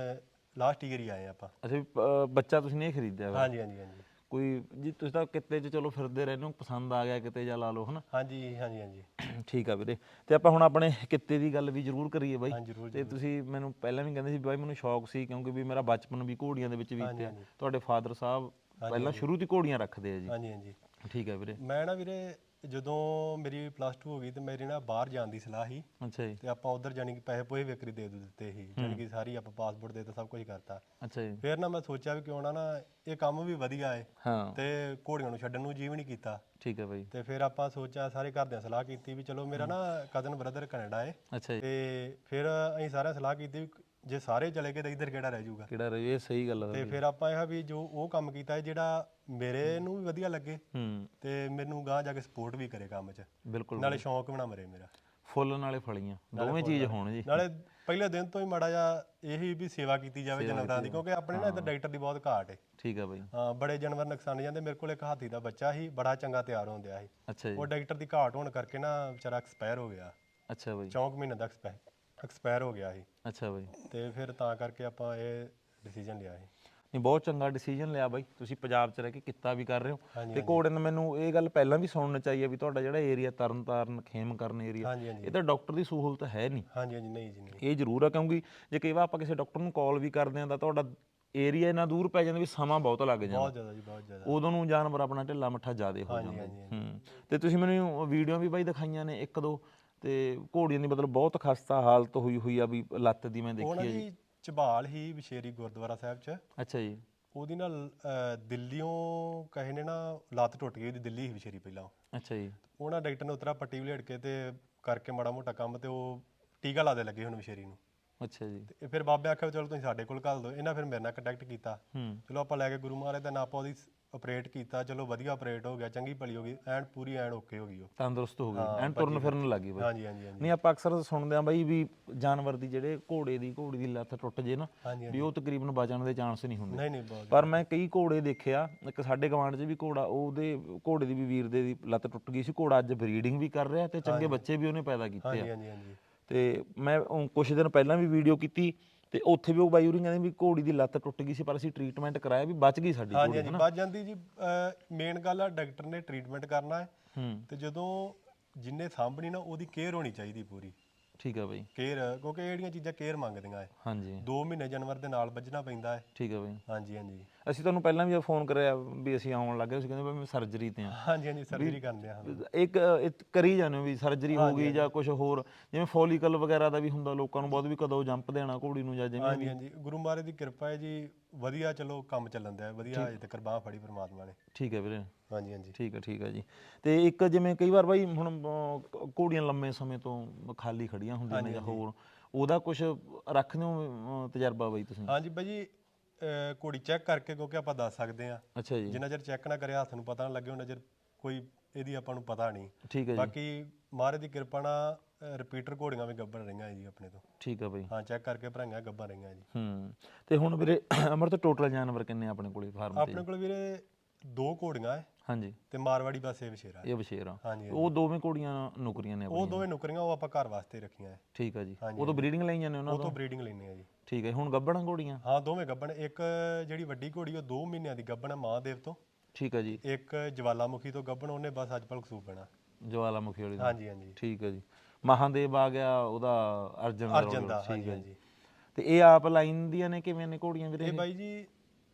ਲਾਸਟ ਈਅਰ ਹੀ ਆਏ ਆਪਾਂ। ਅੱਛਾ ਅਹ, ਬੱਚਾ ਤੁਸੀਂ ਨਹੀਂ ਖਰੀਦਿਆ ਵਾ? ਹਾਂਜੀ ਹਾਂਜੀ ਹਾਂਜੀ। ਕੋਈ ਜੀ ਤੁਸੀਂ ਤਾਂ ਕਿਤੇ 'ਚ ਚਲੋ ਫਿਰਦੇ ਰਹਿੰਦੇ ਹੋ ਪਸੰਦ ਆ ਗਿਆ ਕਿਤੇ ਜਾ ਲਾ ਲਓ ਹਨਾ? ਹਾਂਜੀ ਹਾਂਜੀ ਹਾਂਜੀ। ਠੀਕ ਆ ਵੀਰੇ। ਤੇ ਆਪਾਂ ਹੁਣ ਆਪਣੇ ਕਿੱਤੇ ਦੀ ਗੱਲ ਵੀ ਜ਼ਰੂਰ ਕਰੀਏ ਬਾਈ। ਹਾਂ ਜ਼ਰੂਰ ਤੇ ਤੁਸੀਂ ਮੈਨੂੰ ਪਹਿਲਾਂ ਵੀ ਕਹਿੰਦੇ ਸੀ ਬਾਈ ਮੈਨੂੰ ਸ਼ੌਕ ਸੀ ਕਿਉਂਕਿ ਵੀ ਮੇਰਾ ਬਚਪਨ ਵੀ ਘੋੜੀਆਂ ਦੇ ਵਿੱਚ ਬੀਤਿਆ ਤੁਹਾਡੇ ਫਾਦਰ ਸਾਹਿਬ ਪਹਿਲਾਂ ਸ਼ੁਰੂ ਤੋਂ ਘੋੜੀਆਂ ਰੱਖਦੇ ਆ ਜੀ। ਹਾਂਜੀ ਹਾਂਜੀ। ਠੀਕ ਆ ਵੀਰੇ। ਮੈਂ ਨਾ ਵੀਰੇ ਜਦੋਂ ਮੇਰੀ ਪਲੱਸ 2 ਹੋ ਗਈ ਤੇ ਮੇਰੀ ਨਾ ਬਾਹਰ ਜਾਣ ਦੀ ਸਲਾਹ ਸੀ। ਅੱਛਾ ਜੀ। ਤੇ ਆਪਾਂ ਉਧਰ ਜਾਣੀ ਕਿ ਪੈਸੇ ਪੋਏ ਵਿਕਰੀ ਦੇ ਦੂ ਦਿੱਤੇ ਸੀ। ਜਾਣੀ ਕਿ ਸਾਰੀ ਆਪਾਂ ਪਾਸਪੋਰਟ ਦੇ ਦਿੱਤਾ ਸਭ ਕੁਝ ਕਰਤਾ। ਅੱਛਾ ਜੀ। ਫਿਰ ਨਾ ਮੈਂ ਸੋਚਿਆ ਵੀ ਕਿਉਂ ਨਾ ਨਾ ਇਹ ਕੰਮ ਵੀ ਵਧੀਆ ਹਾਂ। ਤੇ ਘੋੜੀਆਂ ਨੂੰ ਛੱਡਣ ਨੂੰ ਜੀਵ ਨਹੀਂ ਕੀਤਾ। ਠੀਕ ਹੈ ਬਾਈ। ਤੇ ਫਿਰ ਆਪਾਂ ਸੋਚਿਆ ਸਾਰੇ ਘਰਦਿਆਂ ਸਲਾਹ ਕੀਤੀ ਵੀ ਚਲੋ ਮੇਰਾ ਨਾ ਕਜ਼ਨ ਬ੍ਰਦਰ ਕੈਨੇਡਾ ਅੱਛਾ ਜੀ। ਤੇ ਫਿਰ ਅਸੀਂ ਸਾਰਿਆਂ ਸਲਾਹ ਕੀਤੀ ਵੀ ਜੇ ਸਾਰੇ ਚਲੇ ਗਏ ਤਾਂ ਇੱਧਰ ਕਿਹੜਾ ਰਹਿ ਜਾਊਗਾ? ਕਿਹੜਾ ਰਹੇ ਇਹ ਸਹੀ ਗੱਲ ਤੇ ਫਿਰ ਆਪਾਂ ਇਹ ਵੀ ਜੋ ਉਹ ਕੰਮ ਕੀਤਾ ਹੈ ਜਿਹੜਾ ਮੇਰੇ ਨੂੰ ਵੀ ਵਧੀਆ ਲੱਗੇ। ਹੂੰ। ਤੇ ਮੈਨੂੰ ਗਾਂ ਜਾ ਕੇ ਸਪੋਰਟ ਵੀ ਕਰੇ ਕੰਮ 'ਚ। ਬਿਲਕੁਲ ਨਾਲੇ ਸ਼ੌਂਕ ਵੀ ਨਾ ਮਰੇ ਮੇਰਾ। ਫੁੱਲ ਨਾਲੇ ਫਲੀਆਂ। ਦੋਵੇਂ ਚੀਜ਼ ਹੋਣ ਜੀ। ਨਾਲੇ ਪਹਿਲੇ ਦਿਨ ਤੋਂ ਹੀ ਮਾੜਾ ਜਿਹਾ ਇਹੀ ਵੀ ਸੇਵਾ ਕੀਤੀ ਜਾਵੇ ਜਾਨਵਰਾਂ ਦੀ ਕਿਉਂਕਿ ਆਪਣੇ ਨਾ ਇੱਧਰ ਡਾਕਟਰ ਦੀ ਬਹੁਤ ਘਾਟ ਹੈ ਠੀਕ ਆ ਬਾਈ। ਹਾਂ ਬੜੇ ਜਾਨਵਰ ਨੁਕਸਾਨੇ ਜਾਂਦੇ। ਮੇਰੇ ਕੋਲ ਇੱਕ ਹਾਥੀ ਦਾ ਬੱਚਾ ਸੀ ਬੜਾ ਚੰਗਾ ਤਿਆਰ ਹੁੰਦਿਆ ਸੀ। ਅੱਛਾ ਜੀ। ਉਹ ਡਾਕਟਰ ਦੀ ਘਾਟ ਹੋਣ ਕਰਕੇ ਨਾ ਵਿਚਾਰਾ ਐਕਸਪਾਇਰ ਹੋ ਗਿਆ। ਅੱਛਾ ਬਾਈ। 4 ਮਹੀਨੇ ਦਾ ਐਕਸਪਾਇਰ ਐਕਸਪਾਇਰ ਹੋ ਗਿਆ ਸੀ। ਅੱਛਾ ਬਾਈ। ਤੇ ਫਿਰ ਤਾਂ ਕਰਕੇ ਆਪਾਂ ਇਹ ਡਿਸੀਜਨ ਲਿਆ ਸੀ। ਨਹੀਂ ਬਹੁਤ ਚੰਗਾ ਡਿਸੀਜਨ ਲਿਆ ਬਾਈ। ਤੁਸੀਂ ਪੰਜਾਬ 'ਚ ਰਹਿ ਕੇ ਕਿੱਤਾ ਵੀ ਕਰ ਰਹੇ ਹੋ। ਹਾਂਜੀ, ਤੇ ਘੋੜੇ ਨੂੰ ਮੈਨੂੰ ਇਹ ਗੱਲ ਪਹਿਲਾਂ ਵੀ ਸੁਣਨ ਚਾਹੀਏ ਵੀ ਤੁਹਾਡਾ ਜਿਹੜਾ ਏਰੀਆ ਤਰਨਤਾਰਨ ਖੇਮਕਰਨ ਏਰੀਆ ਹਾਂਜੀ ਹਾਂਜੀ। ਇਹ ਤਾਂ ਡਾਕਟਰ ਦੀ ਸਹੂਲਤ ਹੈ ਨਹੀਂ। ਹਾਂਜੀ ਹਾਂਜੀ ਨਹੀਂ ਜੀ ਨਹੀਂ। ਇਹ ਜ਼ਰੂਰ ਆ ਕਿਉਂਕਿ ਜੇ ਕਈ ਵਾਰ ਆਪਾਂ ਕਿਸੇ ਡਾਕਟਰ ਨੂੰ ਕਾਲ ਵੀ ਕਰਦੇ ਆ ਤਾਂ ਤੁਹਾਡਾ ਏਰੀਆ ਇੰਨਾ ਦੂਰ ਪੈ ਜਾਂਦਾ ਵੀ ਸਮਾਂ ਬਹੁਤ ਲੱਗ ਜਾਂਦਾ। ਬਹੁਤ ਜ਼ਿਆਦਾ ਜੀ ਬਹੁਤ ਜ਼ਿਆਦਾ। ਉਦੋਂ ਨੂੰ ਜਾਨਵਰ ਆਪਣਾ ਢਿੱਲਾ ਮੱਠਾ ਜ਼ਿਆਦੇ ਹੋ ਜਾਂਦਾ। ਹਾਂਜੀ, ਹੂੰ। ਤੇ ਤੁਸੀਂ ਮੈਨੂੰ ਵੀਡੀਓ ਵੀ ਬਾਈ ਦਿਖਾਈਆਂ ਨੇ ਇੱਕ ਦੋ। ਤੇ ਘੋੜੀਆਂ ਦੀ ਮਤਲਬ ਬਹੁਤ ਖਸਤਾ ਹਾਲਤ ਹੋਈ ਹੋਈ ਆ ਵੀ ਲੱਤ ਦੀ ਮੈਂ ਦੇਖੀ ਹੈ ਜੀ। ਚਬਾਲ ਹੀ ਵਿਸ਼ੇਰੀ ਗੁਰਦੁਆਰਾ ਸਾਹਿਬ ਚ। ਅੱਛਾ ਜੀ। ਉਹਦੀ ਨਾਲ ਅਹ, ਦਿੱਲੀੋਂ ਕਹੇ ਨੇ ਨਾ ਲੱਤ ਟੁੱਟ ਗਈ ਉਹਦੀ ਦਿੱਲੀ ਹੀ ਵਿਸ਼ੇਰੀ ਪਹਿਲਾਂ। ਅੱਛਾ ਜੀ। ਉਹਨਾਂ ਡਾਕਟਰ ਨੇ ਉਤਰਾ ਪੱਟੀ ਵਲੇੜ ਕੇ ਤੇ ਕਰਕੇ ਮਾੜਾ ਮੋਟਾ ਕੰਮ ਤੇ ਉਹ ਟੀਕਾ ਲਾ ਦੇ ਲੱਗੇ ਹੁਣ ਵਿਸ਼ੇਰੀ ਨੂੰ। ਅੱਛਾ ਜੀ। ਤੇ ਫਿਰ ਬਾਬੇ ਆਖਿਆ ਵੀ ਚਲੋ ਤੁਸੀਂ ਸਾਡੇ ਕੋਲ ਘੱਲ ਦਿਓ। ਇਹਨਾਂ ਫਿਰ ਮੇਰੇ ਨਾਲ ਕੰਟੈਕਟ ਕੀਤਾ। ਹੂੰ। ਚਲੋ ਆਪਾਂ ਲੈ ਕੇ ਗੁਰੂ ਮਹਾਰਾਜ ਦਾ ਨਾਂ ਆਪਾਂ ਉਹਦੀ ਆਪਰੇਟ ਕੀਤਾ ਚਲੋ ਵਧੀਆ ਆਪਰੇਟ ਹੋ ਗਿਆ ਚੰਗੀ ਭਲੀ ਹੋ ਗਈ ਐਨ ਪੂਰੀ ਐਨ ਓਕੇ ਹੋ ਗਈ ਉਹ। ਤੰਦਰੁਸਤ ਹੋ ਗਈ ਐਨ ਤੁਰਨ ਫਿਰਨ ਲੱਗੀ ਬਾਈ ਹਾਂਜੀ ਹਾਂਜੀ ਹਾਂਜੀ। ਨਹੀਂ ਆਪਾਂ ਅਕਸਰ ਸੁਣਦੇ ਆ ਬਾਈ ਵੀ ਜਾਨਵਰ ਦੀ ਜਿਹੜੇ ਘੋੜੇ ਦੀ ਘੋੜੀ ਦੀ ਲੱਤ ਟੁੱਟ ਜੇ ਨਾ ਹਾਂਜੀ ਵੀ ਉਹ ਤਕਰੀਬਨ ਬਚਣ ਦੇ ਚਾਂਸ ਨਹੀਂ ਹੁੰਦੇ। ਨਹੀਂ ਨਹੀਂ ਬਹੁਤ ਪਰ ਮੈਂ ਕਈ ਘੋੜੇ ਦੇਖਿਆ ਇੱਕ ਸਾਡੇ ਗਵਾਂਢ 'ਚ ਵੀ ਘੋੜਾ ਉਹਦੇ ਘੋੜੇ ਦੀ ਵੀ ਵੀਰ ਦੇ ਦੀ ਲੱਤ ਟੁੱਟ ਗਈ ਸੀ ਘੋੜਾ ਅੱਜ ਬਰੀਡਿੰਗ ਵੀ ਕਰ ਰਿਹਾ ਤੇ ਚੰਗੇ ਬੱਚੇ ਵੀ ਉਹਨੇ ਪੈਦਾ ਕੀਤੇ ਆ। ਹਾਂਜੀ ਹਾਂਜੀ ਹਾਂਜੀ। ਤੇ ਮੈਂ ਉਹ ਕੁਛ ਦਿਨ ਪਹਿਲਾਂ ਵੀ ਵੀਡੀਓ ਕੀਤੀ ਤੇ ਉੱਥੇ ਵੀ ਉਹ ਬਾਈ ਉਰੀ ਕਹਿੰਦੇ ਵੀ ਘੋੜੀ ਦੀ ਲੱਤ ਟੁੱਟ ਗਈ ਸੀ ਪਰ ਅਸੀਂ ਟ੍ਰੀਟਮੈਂਟ ਕਰਾਇਆ ਵੀ ਬਚ ਗਈ ਸਾਡੀ ਹਾਂਜੀ ਘੋੜੀ ਹਾਂਜੀ ਬਚ ਜਾਂਦੀ ਜੀ। ਮੇਨ ਗੱਲ ਆ ਡਾਕਟਰ ਨੇ ਟ੍ਰੀਟਮੈਂਟ ਕਰਨਾ ਹੈ। ਹੂੰ। ਤੇ ਜਦੋਂ ਜਿੰਨੇ ਸਾਂਭਣੀ ਨਾ ਉਹਦੀ ਕੇਅਰ ਹੋਣੀ ਚਾਹੀਦੀ ਪੂਰੀ। ਠੀਕ ਆ ਬਾਈ। ਕੇਅਰ ਕਿਉਂਕਿ ਇਹ ਜਿਹੜੀਆਂ ਚੀਜ਼ਾਂ ਕੇਅਰ ਮੰਗਦੀਆਂ ਐ ਹਾਂਜੀ। 2 ਮਹੀਨੇ ਜਾਨਵਰ ਦੇ ਨਾਲ ਵੱਜਣਾ ਪੈਂਦਾ ਹੈ। ਠੀਕ ਆ ਬਾਈ। ਹਾਂਜੀ ਹਾਂਜੀ। ਅਸੀਂ ਤੁਹਾਨੂੰ ਪਹਿਲਾਂ ਵੀ ਫੋਨ ਕਰਿਆ ਵੀ ਅਸੀਂ ਆਉਣ ਲੱਗੇ ਤੁਸੀਂ ਕਹਿੰਦੇ ਵੀ ਮੈਂ ਸਰਜਰੀ ਤੇ ਆ ਹਾਂਜੀ ਹਾਂਜੀ ਸਰਜਰੀ ਕਰਦੇ ਆ ਇੱਕ ਇੱਕ ਕਰੀ ਜਾਂਦੇ ਹੋ ਵੀ ਸਰਜਰੀ ਹੋ ਗਈ ਜਾਂ ਕੁਝ ਹੋਰ ਜਿਵੇਂ ਫੋਲੀਕਲ ਵਗੈਰਾ ਦਾ ਵੀ ਹੁੰਦਾ ਲੋਕਾਂ ਨੂੰ ਬਹੁਤ ਵੀ ਕਦੋਂ ਜੰਪ ਦੇਣਾ ਘੋੜੀ ਨੂੰ ਜਾਂ ਜਿਵੇਂ ਹਾਂਜੀ ਹਾਂਜੀ ਗੁਰੂ ਮਹਾਰਾਜ ਦੀ ਕਿਰਪਾ ਹੈ ਜੀ ਵਧੀਆ ਚਲੋ ਕੰਮ ਚੱਲਣ ਦਿਆ ਵਧੀਆ ਅਜੇ ਤੱਕ ਬਾਹ ਫੜੀ ਪ੍ਰਮਾਤਮਾ ਨੇ। ਠੀਕ ਹੈ ਵੀਰੇ। ਹਾਂਜੀ ਹਾਂਜੀ। ਠੀਕ ਹੈ ਠੀਕ ਹੈ ਜੀ। ਤੇ ਇੱਕ ਜਿਵੇਂ ਕਈ ਵਾਰ ਬਾਈ ਹੁਣ ਘੋੜੀਆਂ ਲੰਮੇ ਸਮੇਂ ਤੋਂ ਖਾਲੀ ਖੜੀਆਂ ਹੁੰਦੀਆਂ ਨੇ ਜਾਂ ਹੋਰ ਉਹਦਾ ਕੁਝ ਰੱਖਦੇ ਹੋ ਤਜਰਬਾ ਬਾਈ ਤੁਸੀਂ? ਹਾਂਜੀ ਬਾਈ ਜੀ ਅਹ ਘੋੜੀ ਚੈੱਕ ਕਰਕੇ ਕਿਉਂਕਿ ਆਪਾਂ ਦੱਸ ਸਕਦੇ ਆ ਅੱਛਾ ਜੀ। ਜਿੰਨਾ ਚਿਰ ਚੈੱਕ ਨਾ ਕਰਿਆ ਹੱਥ ਨੂੰ ਪਤਾ ਨਾ ਲੱਗੇ ਉਹਨਾਂ ਚਿਰ ਕੋਈ ਇਹਦੀ ਆਪਾਂ ਨੂੰ ਪਤਾ ਨਹੀਂ। ਠੀਕ ਹੈ ਜੀ। ਬਾਕੀ ਮਹਾਰਾਜ ਦੀ ਕਿਰਪਾ ਨਾਲ ਰਿਪੀਟਰ ਘੋੜੀਆਂ ਵੀ ਗੱਭਣ ਰਹੀਆਂ ਜੀ ਆਪਣੇ ਤੋਂ। ਠੀਕ ਹੈ ਬਾਈ। ਹਾਂ ਚੈੱਕ ਕਰਕੇ ਭਰਾਈਆਂ ਗੱਭਣ ਰਹੀਆਂ ਜੀ। ਹੂੰ। ਤੇ ਹੁਣ ਵੀਰੇ ਅਮਰ ਤੋਂ ਟੋਟਲ ਜਾਨਵਰ ਕਿੰਨੇ ਆਪਣੇ ਕੋਲੇ ਫਾਰਮ ਤੇ? ਆਪਣੇ ਕੋਲ ਵੀਰੇ ਦੋ ਘੋੜੀਆਂ ਐ। ਹਾਂਜੀ। ਤੇ ਮਾਰਵਾੜੀ ਬਸ ਇਹ ਵਿਸ਼ੇਰਾ ਇਹ ਬਸ਼ੇਰਾ ਹਾਂਜੀ ਉਹ ਦੋਵੇਂ ਘੋੜੀਆਂ ਨੌਕਰੀਆਂ ਨੇ ਉਹ ਆਪਣੀਆਂ ਦੋਵੇਂ ਨੁਕਰੀਆਂ ਉਹ ਆਪਾਂ ਘਰ ਵਾਸਤੇ ਰੱਖੀਆਂ ਐ ਠੀਕ ਹੈ ਜੀ। ਉਹ ਤੋਂ ਬਰੀਡਿੰਗ ਲਈ ਜਾਂਦੇ ਉਹਨਾਂ ਉਹ ਤੋਂ ਤੋਂ? ਬਰੀਡਿੰਗ ਲੈਣੇ ਆ ਜੀ। ਠੀਕ ਹੈ ਹੁਣ ਗੱਬੜਾਂ ਘੋੜੀਆਂ? ਹਾਂ ਦੋਵੇਂ ਗੱਭਣ। ਇੱਕ ਜਿਹੜੀ ਵੱਡੀ ਘੋੜੀ ਉਹ 2 ਮਹੀਨਿਆਂ ਦੀ ਗੱਭਣ ਹੈ ਮਹਾਦੇਵ ਤੋਂ। ਠੀਕ ਹੈ ਜੀ। ਇੱਕ ਜਵਾਲਾਮੁਖੀ ਤੋਂ ਗੱਭਣ ਉਹਨੇ ਬਸ ਅੱਜ ਪਲਕ ਸੂਪ ਪੈਣਾ ਜਵਾਲਾਮੁਖੀ ਵਾਲੀ ਦਾ ਹਾਂਜੀ ਹਾਂਜੀ। ਠੀਕ ਹੈ ਜੀ। ਮਹਾਦੇਵ ਆ ਗਿਆ ਉਹਦਾ ਅਰਜਨ ਦਾ ਅਰਜਨ ਦਾ ਠੀਕ ਹਾਂਜੀ ਹੈ ਹਾਂਜੀ। ਤੇ ਇਹ ਆਪ ਲਾਈਨ ਦੀਆਂ ਨੇ ਕਿਵੇਂ ਨੇ ਘੋੜੀਆਂ ਵੀਰੇ ਇਹ? ਬਾਈ ਜੀ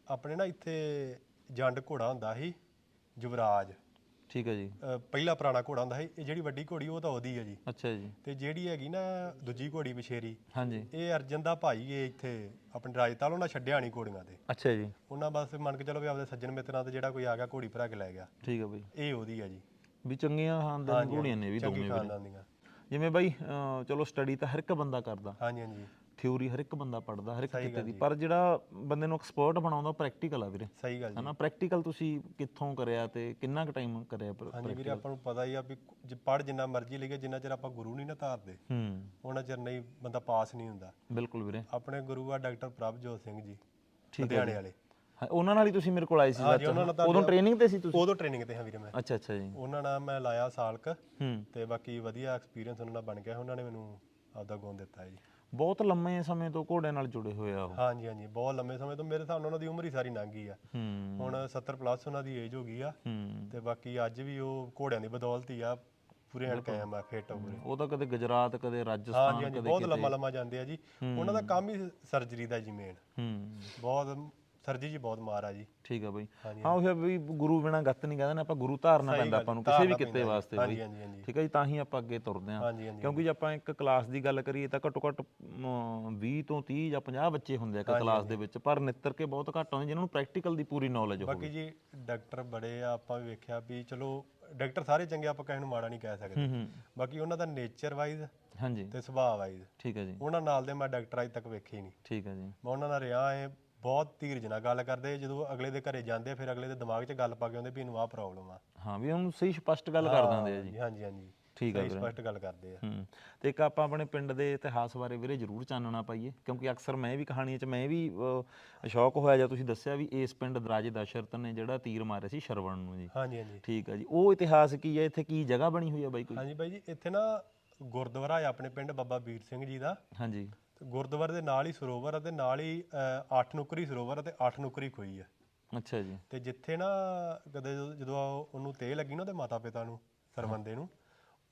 ਆਪਣੇ ਨਾ ਇੱਥੇ ਜੰਡ ਘੋੜਾ ਹੁੰਦਾ ਸੀ। ਯੁਵਰਾਜ। ਠੀਕ ਹੈ ਜੀ। ਪਹਿਲਾ ਪੁਰਾਣਾ ਘੋੜਾ ਹੁੰਦਾ ਸੀ ਇਹ ਜਿਹੜੀ ਵੱਡੀ ਘੋੜੀ ਉਹ ਤਾਂ ਉਹਦੀ ਹੈ ਜੀ। ਅੱਛਾ ਜੀ। ਤੇ ਜਿਹੜੀ ਹੈਗੀ ਨਾ ਦੂਜੀ ਘੋੜੀ ਵਿਸ਼ੇਰੀ ਹਾਂਜੀ। ਇਹ ਅਰਜਨ ਦਾ ਭਾਈ ਏ ਇੱਥੇ ਆਪਣੇ ਰਾਜਤਾਲ ਉਹਨਾਂ ਛੱਡਿਆ ਨਹੀਂ ਘੋੜੀਆਂ ਤੇ। ਅੱਛਾ ਜੀ। ਉਹਨਾਂ ਬਸ ਮੰਨ ਕੇ ਚਲੋ ਵੀ ਆਪਦੇ ਸੱਜਣ ਮਿੱਤਰਾਂ ਤੇ ਜਿਹੜਾ ਕੋਈ ਆ ਗਿਆ ਘੋੜੀ ਭਰਾ ਕੇ ਲੈ ਗਿਆ। ਠੀਕ ਹੈ ਬਈ। ਇਹ ਉਹਦੀ ਹੈ ਜੀ। ਵੀ ਚੰਗੀਆਂ ਖਾਨਦਾਨ ਘੋੜੀਆਂ ਨੇ ਵੀ ਚੰਗੀ ਦੋਵੇਂ ਖਾਨਦਾਨ ਦੀਆਂ। ਜਿਵੇਂ ਬਾਈ ਅਹ, ਚਲੋ ਸਟੱਡੀ ਤਾਂ ਹਰ ਇੱਕ ਬੰਦਾ ਕਰਦਾ। ਹਾਂਜੀ ਹਾਂਜੀ। ਥਿਊਰੀ ਹਰ ਇੱਕ ਬੰਦਾ ਪੜਦਾ ਹਰ ਇੱਕ ਕਿਤੇ ਦੀ। ਪਰ ਜਿਹੜਾ ਬੰਦੇ ਨੂੰ ਐਕਸਪਰਟ ਬਣਾਉਂਦਾ ਪ੍ਰੈਕਟੀਕਲ ਆ ਵੀਰੇ। ਸਹੀ ਗੱਲ ਹਨਾ ਪ੍ਰੈਕਟੀਕਲ ਤੁਸੀਂ ਕਿੱਥੋਂ ਕਰਿਆ ਤੇ ਕਿੰਨਾ ਕੁ ਟਾਈਮ ਕਰਿਆ ਪਰ- ਹਾਂਜੀ ਵੀਰੇ ਆਪਾਂ ਨੂੰ ਪਤਾ ਹੀ ਆ ਵੀ ਜੇ ਪੜ ਜਿੰਨਾ ਮਰਜ਼ੀ ਲਿਖੇ ਜਿੰਨਾ ਚਿਰ ਆਪਾਂ ਗੁਰੂ ਨਹੀਂ ਨਾ ਧਾਰਦੇ ਹੂੰ। ਉਹਨਾਂ ਚਿਰ ਨਹੀਂ ਬੰਦਾ ਪਾਸ ਨਹੀਂ ਹੁੰਦਾ। ਬਿਲਕੁਲ ਵੀਰੇ। ਆਪਣੇ ਗੁਰੂ ਆ ਡਾਕਟਰ ਪ੍ਰਭਜੋਤ ਸਿੰਘ ਜੀ ਲੁਧਿਆਣੇ ਵਾਲੇ। ਉਹਨਾਂ ਨਾਲ ਹੀ ਤੁਸੀਂ ਮੇਰੇ ਕੋਲ ਆਏ ਸੀ ਉਦੋਂ ਟ੍ਰੇਨਿੰਗ ਤੇ ਸੀ ਤੁਸੀਂ? ਉਦੋਂ ਟ੍ਰੇਨਿੰਗ ਤੇ ਹਾਂ ਵੀਰੇ ਮੈਂ। ਅੱਛਾ ਅੱਛਾ ਜੀ। ਉਹਨਾਂ ਨਾਲ ਮੈਂ ਲਾਇਆ ਸਾਲਕ ਹੂੰ। ਤੇ ਬਾਕੀ ਵਧੀਆ ਐਕਸਪੀਰੀਅੰਸ ਉਹਨਾਂ ਨਾਲ ਬਣ ਗਿਆ। ਉਹਨਾਂ ਨੇ ਮੈਨੂੰ ਆਪਦਾ ਗੁਣ ਦਿੱਤਾ ਜੀ। ਬਹੁਤ ਲੰਮੇ ਸਮੇਂ ਤੋਂ ਘੋੜਿਆਂ ਨਾਲ ਜੁੜੇ ਹੋਏ ਆ ਉਹ। ਹਾਂਜੀ ਹਾਂਜੀ ਬਹੁਤ ਲੰਮੇ ਸਮੇਂ ਤੋਂ ਮੇਰੇ ਹਿਸਾਬ ਨਾਲ ਉਹਨਾਂ ਦੀ ਉਮਰ ਹੀ ਸਾਰੀ ਲੰਘ ਗਈ ਆ। ਹੂੰ। ਹੁਣ 70 ਪਲੱਸ ਉਹਨਾਂ ਦੀ ਏਜ ਹੋ ਗਈ ਆ। ਹੂੰ। ਤੇ ਬਾਕੀ ਅੱਜ ਵੀ ਉਹ ਘੋੜਿਆਂ ਦੀ ਬਦੌਲਤ ਹੀ ਆ ਪੂਰੇ ਐਨ ਕਾਇਮ ਆ ਫਿੱਟ ਆ ਪੂਰੇ। ਉਹ ਤਾਂ ਕਦੇ ਗੁਜਰਾਤ ਕਦੇ ਹਾਂਜੀ ਰਾਜਸਥਾਨ ਹਾਂਜੀ ਕਦੇ ਬਹੁਤ ਲੰਮਾ ਲੰਮਾ ਜਾਂਦੇ ਆ ਜੀ। ਉਹਨਾਂ ਦਾ ਕੰਮ ਹੀ ਸਰਜਰੀ ਦਾ ਜੀ ਮੇਨ ਹੂੰ। ਬਹੁਤ ਸਰਜੀ ਜੀ ਬਹੁਤ ਮਾਰ ਆ ਜੀ। ਠੀਕ ਆ ਬਈ। ਹਾਂ ਉਹ ਫਿਰ ਵੀ ਗੁਰੂ ਬਿਨਾ ਗੱਤ ਨਹੀਂ ਕਹਿੰਦੇ ਨੇ ਆਪਾਂ ਗੁਰੂ ਧਾਰਨਾ ਪੈਂਦਾ ਆਪਾਂ ਨੂੰ ਕਿਸੇ ਵੀ ਕਿੱਤੇ ਵਾਸਤੇ ਬਈ। ਹਾਂਜੀ ਹਾਂਜੀ ਠੀਕ ਹੈ ਜੀ ਤਾਂ ਹੀ ਆਪਾਂ ਅੱਗੇ ਤੁਰਦੇ ਹਾਂਜੀ ਕਿਉਂਕਿ ਜੇ ਆਪਾਂ ਇੱਕ ਕਲਾਸ ਦੀ ਗੱਲ ਕਰੀਏ ਤਾਂ ਘੱਟੋ ਘੱਟ ਅਮ, 20 ਤੋਂ 30 ਜਾਂ 50 ਬੱਚੇ ਹੁੰਦੇ ਆ ਇੱਕ ਕਲਾਸ ਦੇ ਵਿੱਚ ਪਰ ਨਿੱਤਰ ਕੇ ਬਹੁਤ ਘੱਟ ਹੁੰਦੇ ਜਿਨ੍ਹਾਂ ਨੂੰ ਪ੍ਰੈਕਟੀਕਲ ਦੀ ਪੂਰੀ ਨੌਲੇਜ ਹੋਵੇ। ਬਾਕੀ ਜੀ ਡਾਕਟਰ ਬੜੇ ਆ ਆਪਾਂ ਵੀ ਵੇਖਿਆ ਵੀ ਚਲੋ ਡਾਕਟਰ ਸਾਰੇ ਚੰਗੇ ਆਪਾਂ ਕਿਸੇ ਨੂੰ ਮਾੜਾ ਨਹੀਂ ਕਹਿ ਸਕਦੇ। ਬਾਕੀ ਉਹਨਾਂ ਦਾ ਨੇਚਰ ਵਾਈਜ਼ ਹਾਂਜੀ। ਤੇ ਸੁਭਾਅ ਵਾਈਜ਼ ਠੀਕ ਹੈ ਜੀ। ਉਹਨਾਂ ਨਾਲ ਦੇ ਮੈਂ ਡਾਕਟਰ ਅਜੇ ਤੱਕ ਵੇਖੇ ਨਹੀਂ। ਠੀਕ ਹੈ ਜੀ। ਮੈਂ ਉਹਨਾਂ ਨਾਲ ਰਿਹਾ ਏ ਬਹੁਤ ਧੀਰਜ ਨਾਲ ਗੱਲ ਕਰਦੇ ਜਦੋਂ ਅਗਲੇ ਦੇ ਘਰੇ ਜਾਂਦੇ ਫਿਰ ਅਗਲੇ ਦੇ ਦਿਮਾਗ 'ਚ ਗੱਲ ਪਾ ਕੇ ਆਉਂਦੇ ਵੀ ਇਹਨੂੰ ਆਹ ਪ੍ਰੋਬਲਮ ਆ। ਹਾਂ ਵੀ ਉਹਨੂੰ ਸਹੀ ਸਪਸ਼ਟ ਗੱਲ ਕਰ ਦਿੰਦੇ ਆ ਜੀ। ਹਾਂਜੀ ਹਾਂਜੀ। ਠੀਕ ਆ ਸਹੀ ਸਪਸ਼ਟ ਗੱਲ ਕਰਦੇ ਆ। ਹੂੰ ਤੇ ਇੱਕ ਆਪਾਂ ਆਪਣੇ ਪਿੰਡ ਦੇ ਇਤਿਹਾਸ ਬਾਰੇ ਵੀਰੇ ਜ਼ਰੂਰ ਚਾਨਣਾ ਪਾਈਏ ਕਿਉਂਕਿ ਅਕਸਰ ਮੈਂ ਵੀ ਕਹਾਣੀਆਂ 'ਚ ਮੈਂ ਵੀ ਸ਼ੌਕ ਹੋਇਆ ਜਾਂ ਤੁਸੀਂ ਦੱਸਿਆ ਵੀ ਇਸ ਪਿੰਡ ਦਰਾਜੇ ਦਸ਼ਰਤ ਨੇ ਜਿਹੜਾ ਤੀਰ ਮਾਰਿਆ ਸੀ ਸ਼ਰਵਣ ਨੂੰ ਜੀ। ਹਾਂਜੀ ਹਾਂਜੀ। ਠੀਕ ਹੈ ਜੀ। ਉਹ ਇਤਿਹਾਸ ਕੀ ਹੈ ਇੱਥੇ ਕੀ ਜਗ੍ਹਾ ਬਣੀ ਹੋਈ ਹੈ ਬਾਈ ਕੋਈ? ਹਾਂਜੀ ਬਾਈ ਜੀ ਇੱਥੇ ਨਾ ਗੁਰਦੁਆਰਾ ਹੈ ਆਪਣੇ ਪਿੰਡ ਬਾਬਾ ਵੀਰ ਸਿੰਘ ਜੀ ਦਾ। ਹਾਂਜੀ। ਤੇ ਗੁਰਦੁਆਰੇ ਦੇ ਨਾਲ ਹੀ ਸਰੋਵਰ ਆ ਤੇ ਨਾਲ ਹੀ 8 ਨੁਕਰੀ ਸਰੋਵਰ ਆ ਤੇ 8 ਨੁਕਰੀ ਖੋਈ ਆ। ਅੱਛਾ ਜੀ। ਤੇ ਜਿੱਥੇ ਨਾ ਕਦੇ ਜਦੋਂ- ਜਦੋਂ ਉਹਨੂੰ ਤੇ ਲੱਗੀ ਨਾ ਉਹਦੇ ਮਾਤਾ ਪਿਤਾ ਨੂੰ ਸਰਵੰਦੇ ਨੂੰ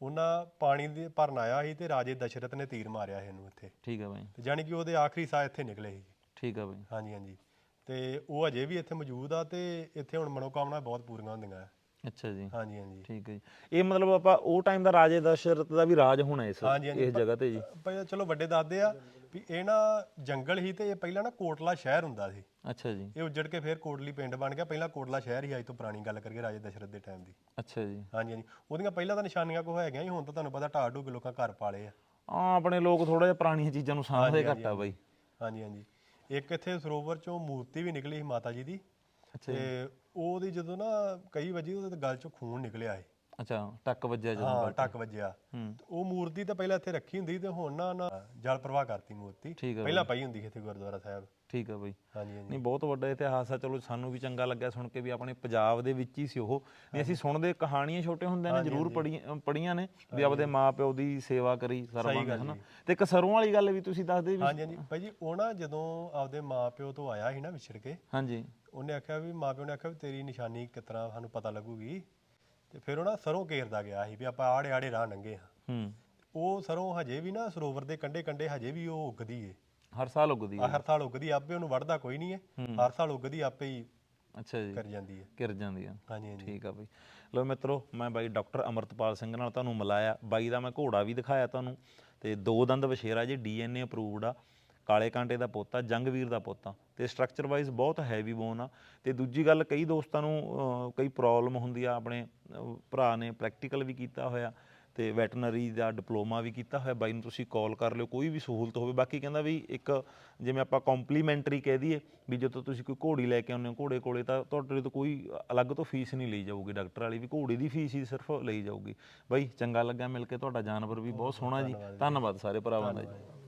ਉਹਨਾਂ ਪਾਣੀ ਦੇ ਭਰਨ ਆਇਆ ਸੀ ਤੇ ਰਾਜੇ ਦਸ਼ਰਥ ਨੇ ਤੀਰ ਮਾਰਿਆ ਸੀ ਇਹਨੂੰ ਇੱਥੇ। ਠੀਕ ਹੈ ਬਾਈ। ਤੇ ਜਾਨੀ ਕਿ ਉਹਦੇ ਆਖਰੀ ਸਾਹ ਇੱਥੇ ਨਿਕਲੇ ਸੀ। ਠੀਕ ਹੈ ਬਾਈ। ਹਾਂਜੀ ਹਾਂਜੀ। ਤੇ ਉਹ ਅਜੇ ਵੀ ਇੱਥੇ ਮੌਜੂਦ ਆ ਤੇ ਇੱਥੇ ਹੁਣ ਮਨੋਕਾਮਨਾ ਬਹੁਤ ਪੂਰੀਆਂ ਹੁੰਦੀਆਂ ਆ। ਅੱਛਾ ਜੀ। ਹਾਂਜੀ ਹਾਂਜੀ। ਠੀਕ ਹੈ ਜੀ। ਇਹ ਮਤਲਬ ਆਪਾਂ ਉਹ ਟਾਈਮ ਦਾ ਰਾਜੇ ਦਸ਼ਰਥ ਦਾ ਵੀ ਰਾਜ ਹੋਣਾ ਇਸ ਹਾਂਜੀ, ਹਾਂਜੀ, ਇਸ ਜਗ੍ਹਾ ਤੇ ਜੀ। ਪਹਿਲਾਂ ਚਲੋ ਵੱਡੇ ਦੱਸਦੇ ਆ ਵੀ ਇਹ ਨਾ ਜੰਗਲ ਹੀ ਤੇ ਇਹ ਪਹਿਲਾਂ ਨਾ ਕੋਟਲਾ ਸ਼ਹਿਰ ਹੁੰਦਾ ਸੀ। ਅੱਛਾ ਜੀ। ਇਹ ਉੱਜੜ ਕੇ ਫਿਰ ਕੋਟਲੀ ਪਿੰਡ ਬਣ ਗਿਆ। ਪਹਿਲਾਂ ਕੋਟਲਾ ਸ਼ਹਿਰ ਹੀ ਅੱਜ ਤੋਂ ਪੁਰਾਣੀ ਗੱਲ ਕਰੀਏ ਰਾਜੇ ਦਸ਼ਰਥ ਦੇ ਟਾਈਮ ਦੀ। ਅੱਛਾ ਜੀ। ਹਾਂਜੀ ਹਾਂਜੀ। ਉਹਦੀਆਂ ਪਹਿਲਾਂ ਤਾਂ ਨਿਸ਼ਾਨੀਆਂ ਕੋ ਹੈਗੀਆਂ ਸੀ ਹੁਣ ਤਾਂ ਤੁਹਾਨੂੰ ਪਤਾ ਢਾਹ ਢੂਹ ਕੇ ਲੋਕਾਂ ਘਰ ਪਾਲੇ ਆ। ਆ ਆਪਣੇ ਲੋਕ ਥੋੜਾ ਜਿਹਾ ਪੁਰਾਣੀਆਂ ਚੀਜ਼ਾਂ ਨੂੰ ਸਾਂਭਦੇ ਘੱਟ ਆ ਬਾਈ। ਹਾਂਜੀ ਹਾਂਜੀ। ਇੱਕ ਇੱਥੇ ਸਰੋਵਰ ਚੋਂ ਮੂਰਤੀ ਵੀ ਨਿਕਲੀ ਸੀ ਮਾਤਾ ਜੀ ਦੀ। ਤੇ ਉਹਦੀ ਜਦੋਂ ਨਾ ਕਈ ਵਜੇ ਉਹਦੇ ਗਲ ਚੋਂ ਖੂਨ ਨਿਕਲਿਆ ਸੀ ਅੱਛਾ ਟੱਕ ਵੱਜਿਆ ਜਦੋਂ ਹਾਂ ਟੱਕ ਵੱਜਿਆ। ਤੇ ਉਹ ਮੂਰਤੀ ਤਾਂ ਪਹਿਲਾਂ ਇੱਥੇ ਰੱਖੀ ਹੁੰਦੀ ਤੇ ਹੁਣ ਨਾ ਨਾ ਜਲ ਪ੍ਰਵਾਹ ਕਰਤੀ ਮੂਰਤੀ। ਠੀਕ ਪਹਿਲਾਂ ਪਈ ਹੁੰਦੀ ਸੀ ਇੱਥੇ ਗੁਰਦੁਆਰਾ ਸਾਹਿਬ। ਠੀਕ ਆ ਬਾਈ। ਹਾਂਜੀ ਹਾਂਜੀ। ਨਹੀਂ ਬਹੁਤ ਵੱਡਾ ਇਤਿਹਾਸ ਆ। ਚਲੋ ਸਾਨੂੰ ਵੀ ਚੰਗਾ ਲੱਗਿਆ ਸੁਣ ਕੇ ਵੀ ਆਪਣੇ ਪੰਜਾਬ ਦੇ ਵਿੱਚ ਹੀ ਸੀ ਉਹ। ਨਹੀਂ ਅਸੀਂ ਸੁਣਦੇ ਕਹਾਣੀਆਂ ਛੋਟੇ ਹੁੰਦਿਆਂ ਨੇ ਜ਼ਰੂਰ ਪੜ੍ਹੀਆਂ ਪੜੀਆਂ ਨੇ। ਵੀ ਆਪਦੇ ਮਾਪਿਓ ਦੀ ਸੇਵਾ ਕਰੀ ਸਰਬੰਗ ਹਨਾ। ਤੇ ਇੱਕ ਸਰੋਂ ਵਾਲੀ ਗੱਲ ਵੀ ਤੁਸੀਂ ਦੱਸਦੇ ਵੀ ਹਾਂਜੀ ਹਾਂਜੀ। ਭਾਈ ਜੀ ਉਹ ਨਾ ਜਦੋਂ ਆਪਦੇ ਮਾਪਿਓ ਤੋਂ ਆਇਆ ਸੀ ਨਾ ਵਿਛੜ ਕੇ ਹਾਂਜੀ। ਉਹਨੇ ਆਖਿਆ ਵੀ ਮਾਪਿਓ ਨੇ ਆਖਿਆ ਵੀ ਤੇਰੀ ਨਿਸ਼ਾਨੀ ਕਿਸ ਤਰ੍ਹਾਂ ਸਾਨੂੰ ਪਤਾ ਲੱਗੂਗੀ। ਤੇ ਫਿਰ ਉਹ ਨਾ ਸਰੋਂ ਘੇਰਦਾ ਗਿਆ ਸੀ ਵੀ ਆਪਾਂ ਆੜੇ ਆੜੇ ਰਾਹ ਲੰਘੇ ਹਾਂ। ਹੂੰ। ਉਹ ਸਰੋਂ ਹਜੇ ਵੀ ਨਾ ਸਰੋਵਰ ਦੇ ਕੰਢੇ ਕੰਢੇ ਹਜੇ ਵੀ ਉਹ ਉੱਗਦੀ ਏ। ਹਰ ਸਾਲ ਉਗਦੀ ਆ ਹਰ ਸਾਲ ਉੱਗਦੀ ਆਪੇ ਉਹਨੂੰ ਵੜਦਾ ਕੋਈ ਨਹੀਂ ਏ। ਹਰ ਸਾਲ ਉੱਗਦੀ ਆਪੇ ਹੀ ਅੱਛਾ ਜੀ। ਕਰ ਜਾਂਦੀ ਏ। ਕਿਰ ਜਾਂਦੀ ਆ। ਹਾਂਜੀ ਹਾਂਜੀ। ਠੀਕ ਆ ਬਈ। ਲੋ ਮਿੱਤਰੋ ਮੈਂ ਬਾਈ ਡਾਕਟਰ ਅਮਰਤਪਾਲ ਸਿੰਘ ਨਾਲ ਤੁਹਾਨੂੰ ਮਿਲਾਇਆ। ਬਾਈ ਦਾ ਮੈਂ ਘੋੜਾ ਵੀ ਦਿਖਾਇਆ ਤੁਹਾਨੂੰ। ਤੇ ਦੋ ਦੰਦ ਵਛੇਰਾ ਜੀ ਡੀਐਨਏ ਅਪਰੂਵਡ ਆ। ਕਾਲੇ ਕਾਂਟੇ ਦਾ ਪੋਤਾ ਜੰਗਵੀਰ ਦਾ ਪੋਤਾ। ਤੇ ਸਟਰਕਚਰ ਵਾਈਜ਼ ਬਹੁਤ ਹੈਵੀ ਬੋਨ ਆ। ਤੇ ਦੂਜੀ ਗੱਲ ਕਈ ਦੋਸਤਾਂ ਨੂੰ ਕਈ ਪ੍ਰੋਬਲਮ ਹੁੰਦੀ ਆ ਆਪਣੇ ਭਰਾ ਨੇ ਪ੍ਰੈਕਟੀਕਲ ਵੀ ਕੀਤਾ ਹੋਇਆ ਤੇ ਵੈਟਰਨਰੀ ਦਾ ਡਿਪਲੋਮਾ ਵੀ ਕੀਤਾ ਹੋਇਆ। ਬਾਈ ਨੂੰ ਤੁਸੀਂ ਕਾਲ ਕਰ ਲਿਓ ਕੋਈ ਵੀ ਸਹੂਲਤ ਹੋਵੇ। ਬਾਕੀ ਕਹਿੰਦਾ ਵੀ ਇੱਕ ਜਿਵੇਂ ਆਪਾਂ ਕੰਪਲੀਮੈਂਟਰੀ ਕਹਿ ਦਈਏ ਵੀ ਜਦੋਂ ਤੁਸੀਂ ਕੋਈ ਘੋੜੀ ਲੈ ਕੇ ਆਉਂਦੇ ਹੋ ਘੋੜੇ ਕੋਲੇ ਤਾਂ ਤੁਹਾਡੇ ਤੋਂ ਕੋਈ ਅਲੱਗ ਤੋਂ ਫੀਸ ਨਹੀਂ ਲਈ ਜਾਊਗੀ। ਡਾਕਟਰ ਵਾਲੀ ਵੀ ਘੋੜੀ ਦੀ ਫੀਸ ਹੀ ਸਿਰਫ ਲਈ ਜਾਊਗੀ। ਬਾਈ ਚੰਗਾ ਲੱਗਾ ਮਿਲ ਕੇ ਤੁਹਾਡਾ ਜਾਨਵਰ ਵੀ ਬਹੁਤ ਸੋਹਣਾ ਜੀ। ਧੰਨਵਾਦ ਸਾਰੇ ਭਰਾਵਾਂ ਦਾ ਜੀ।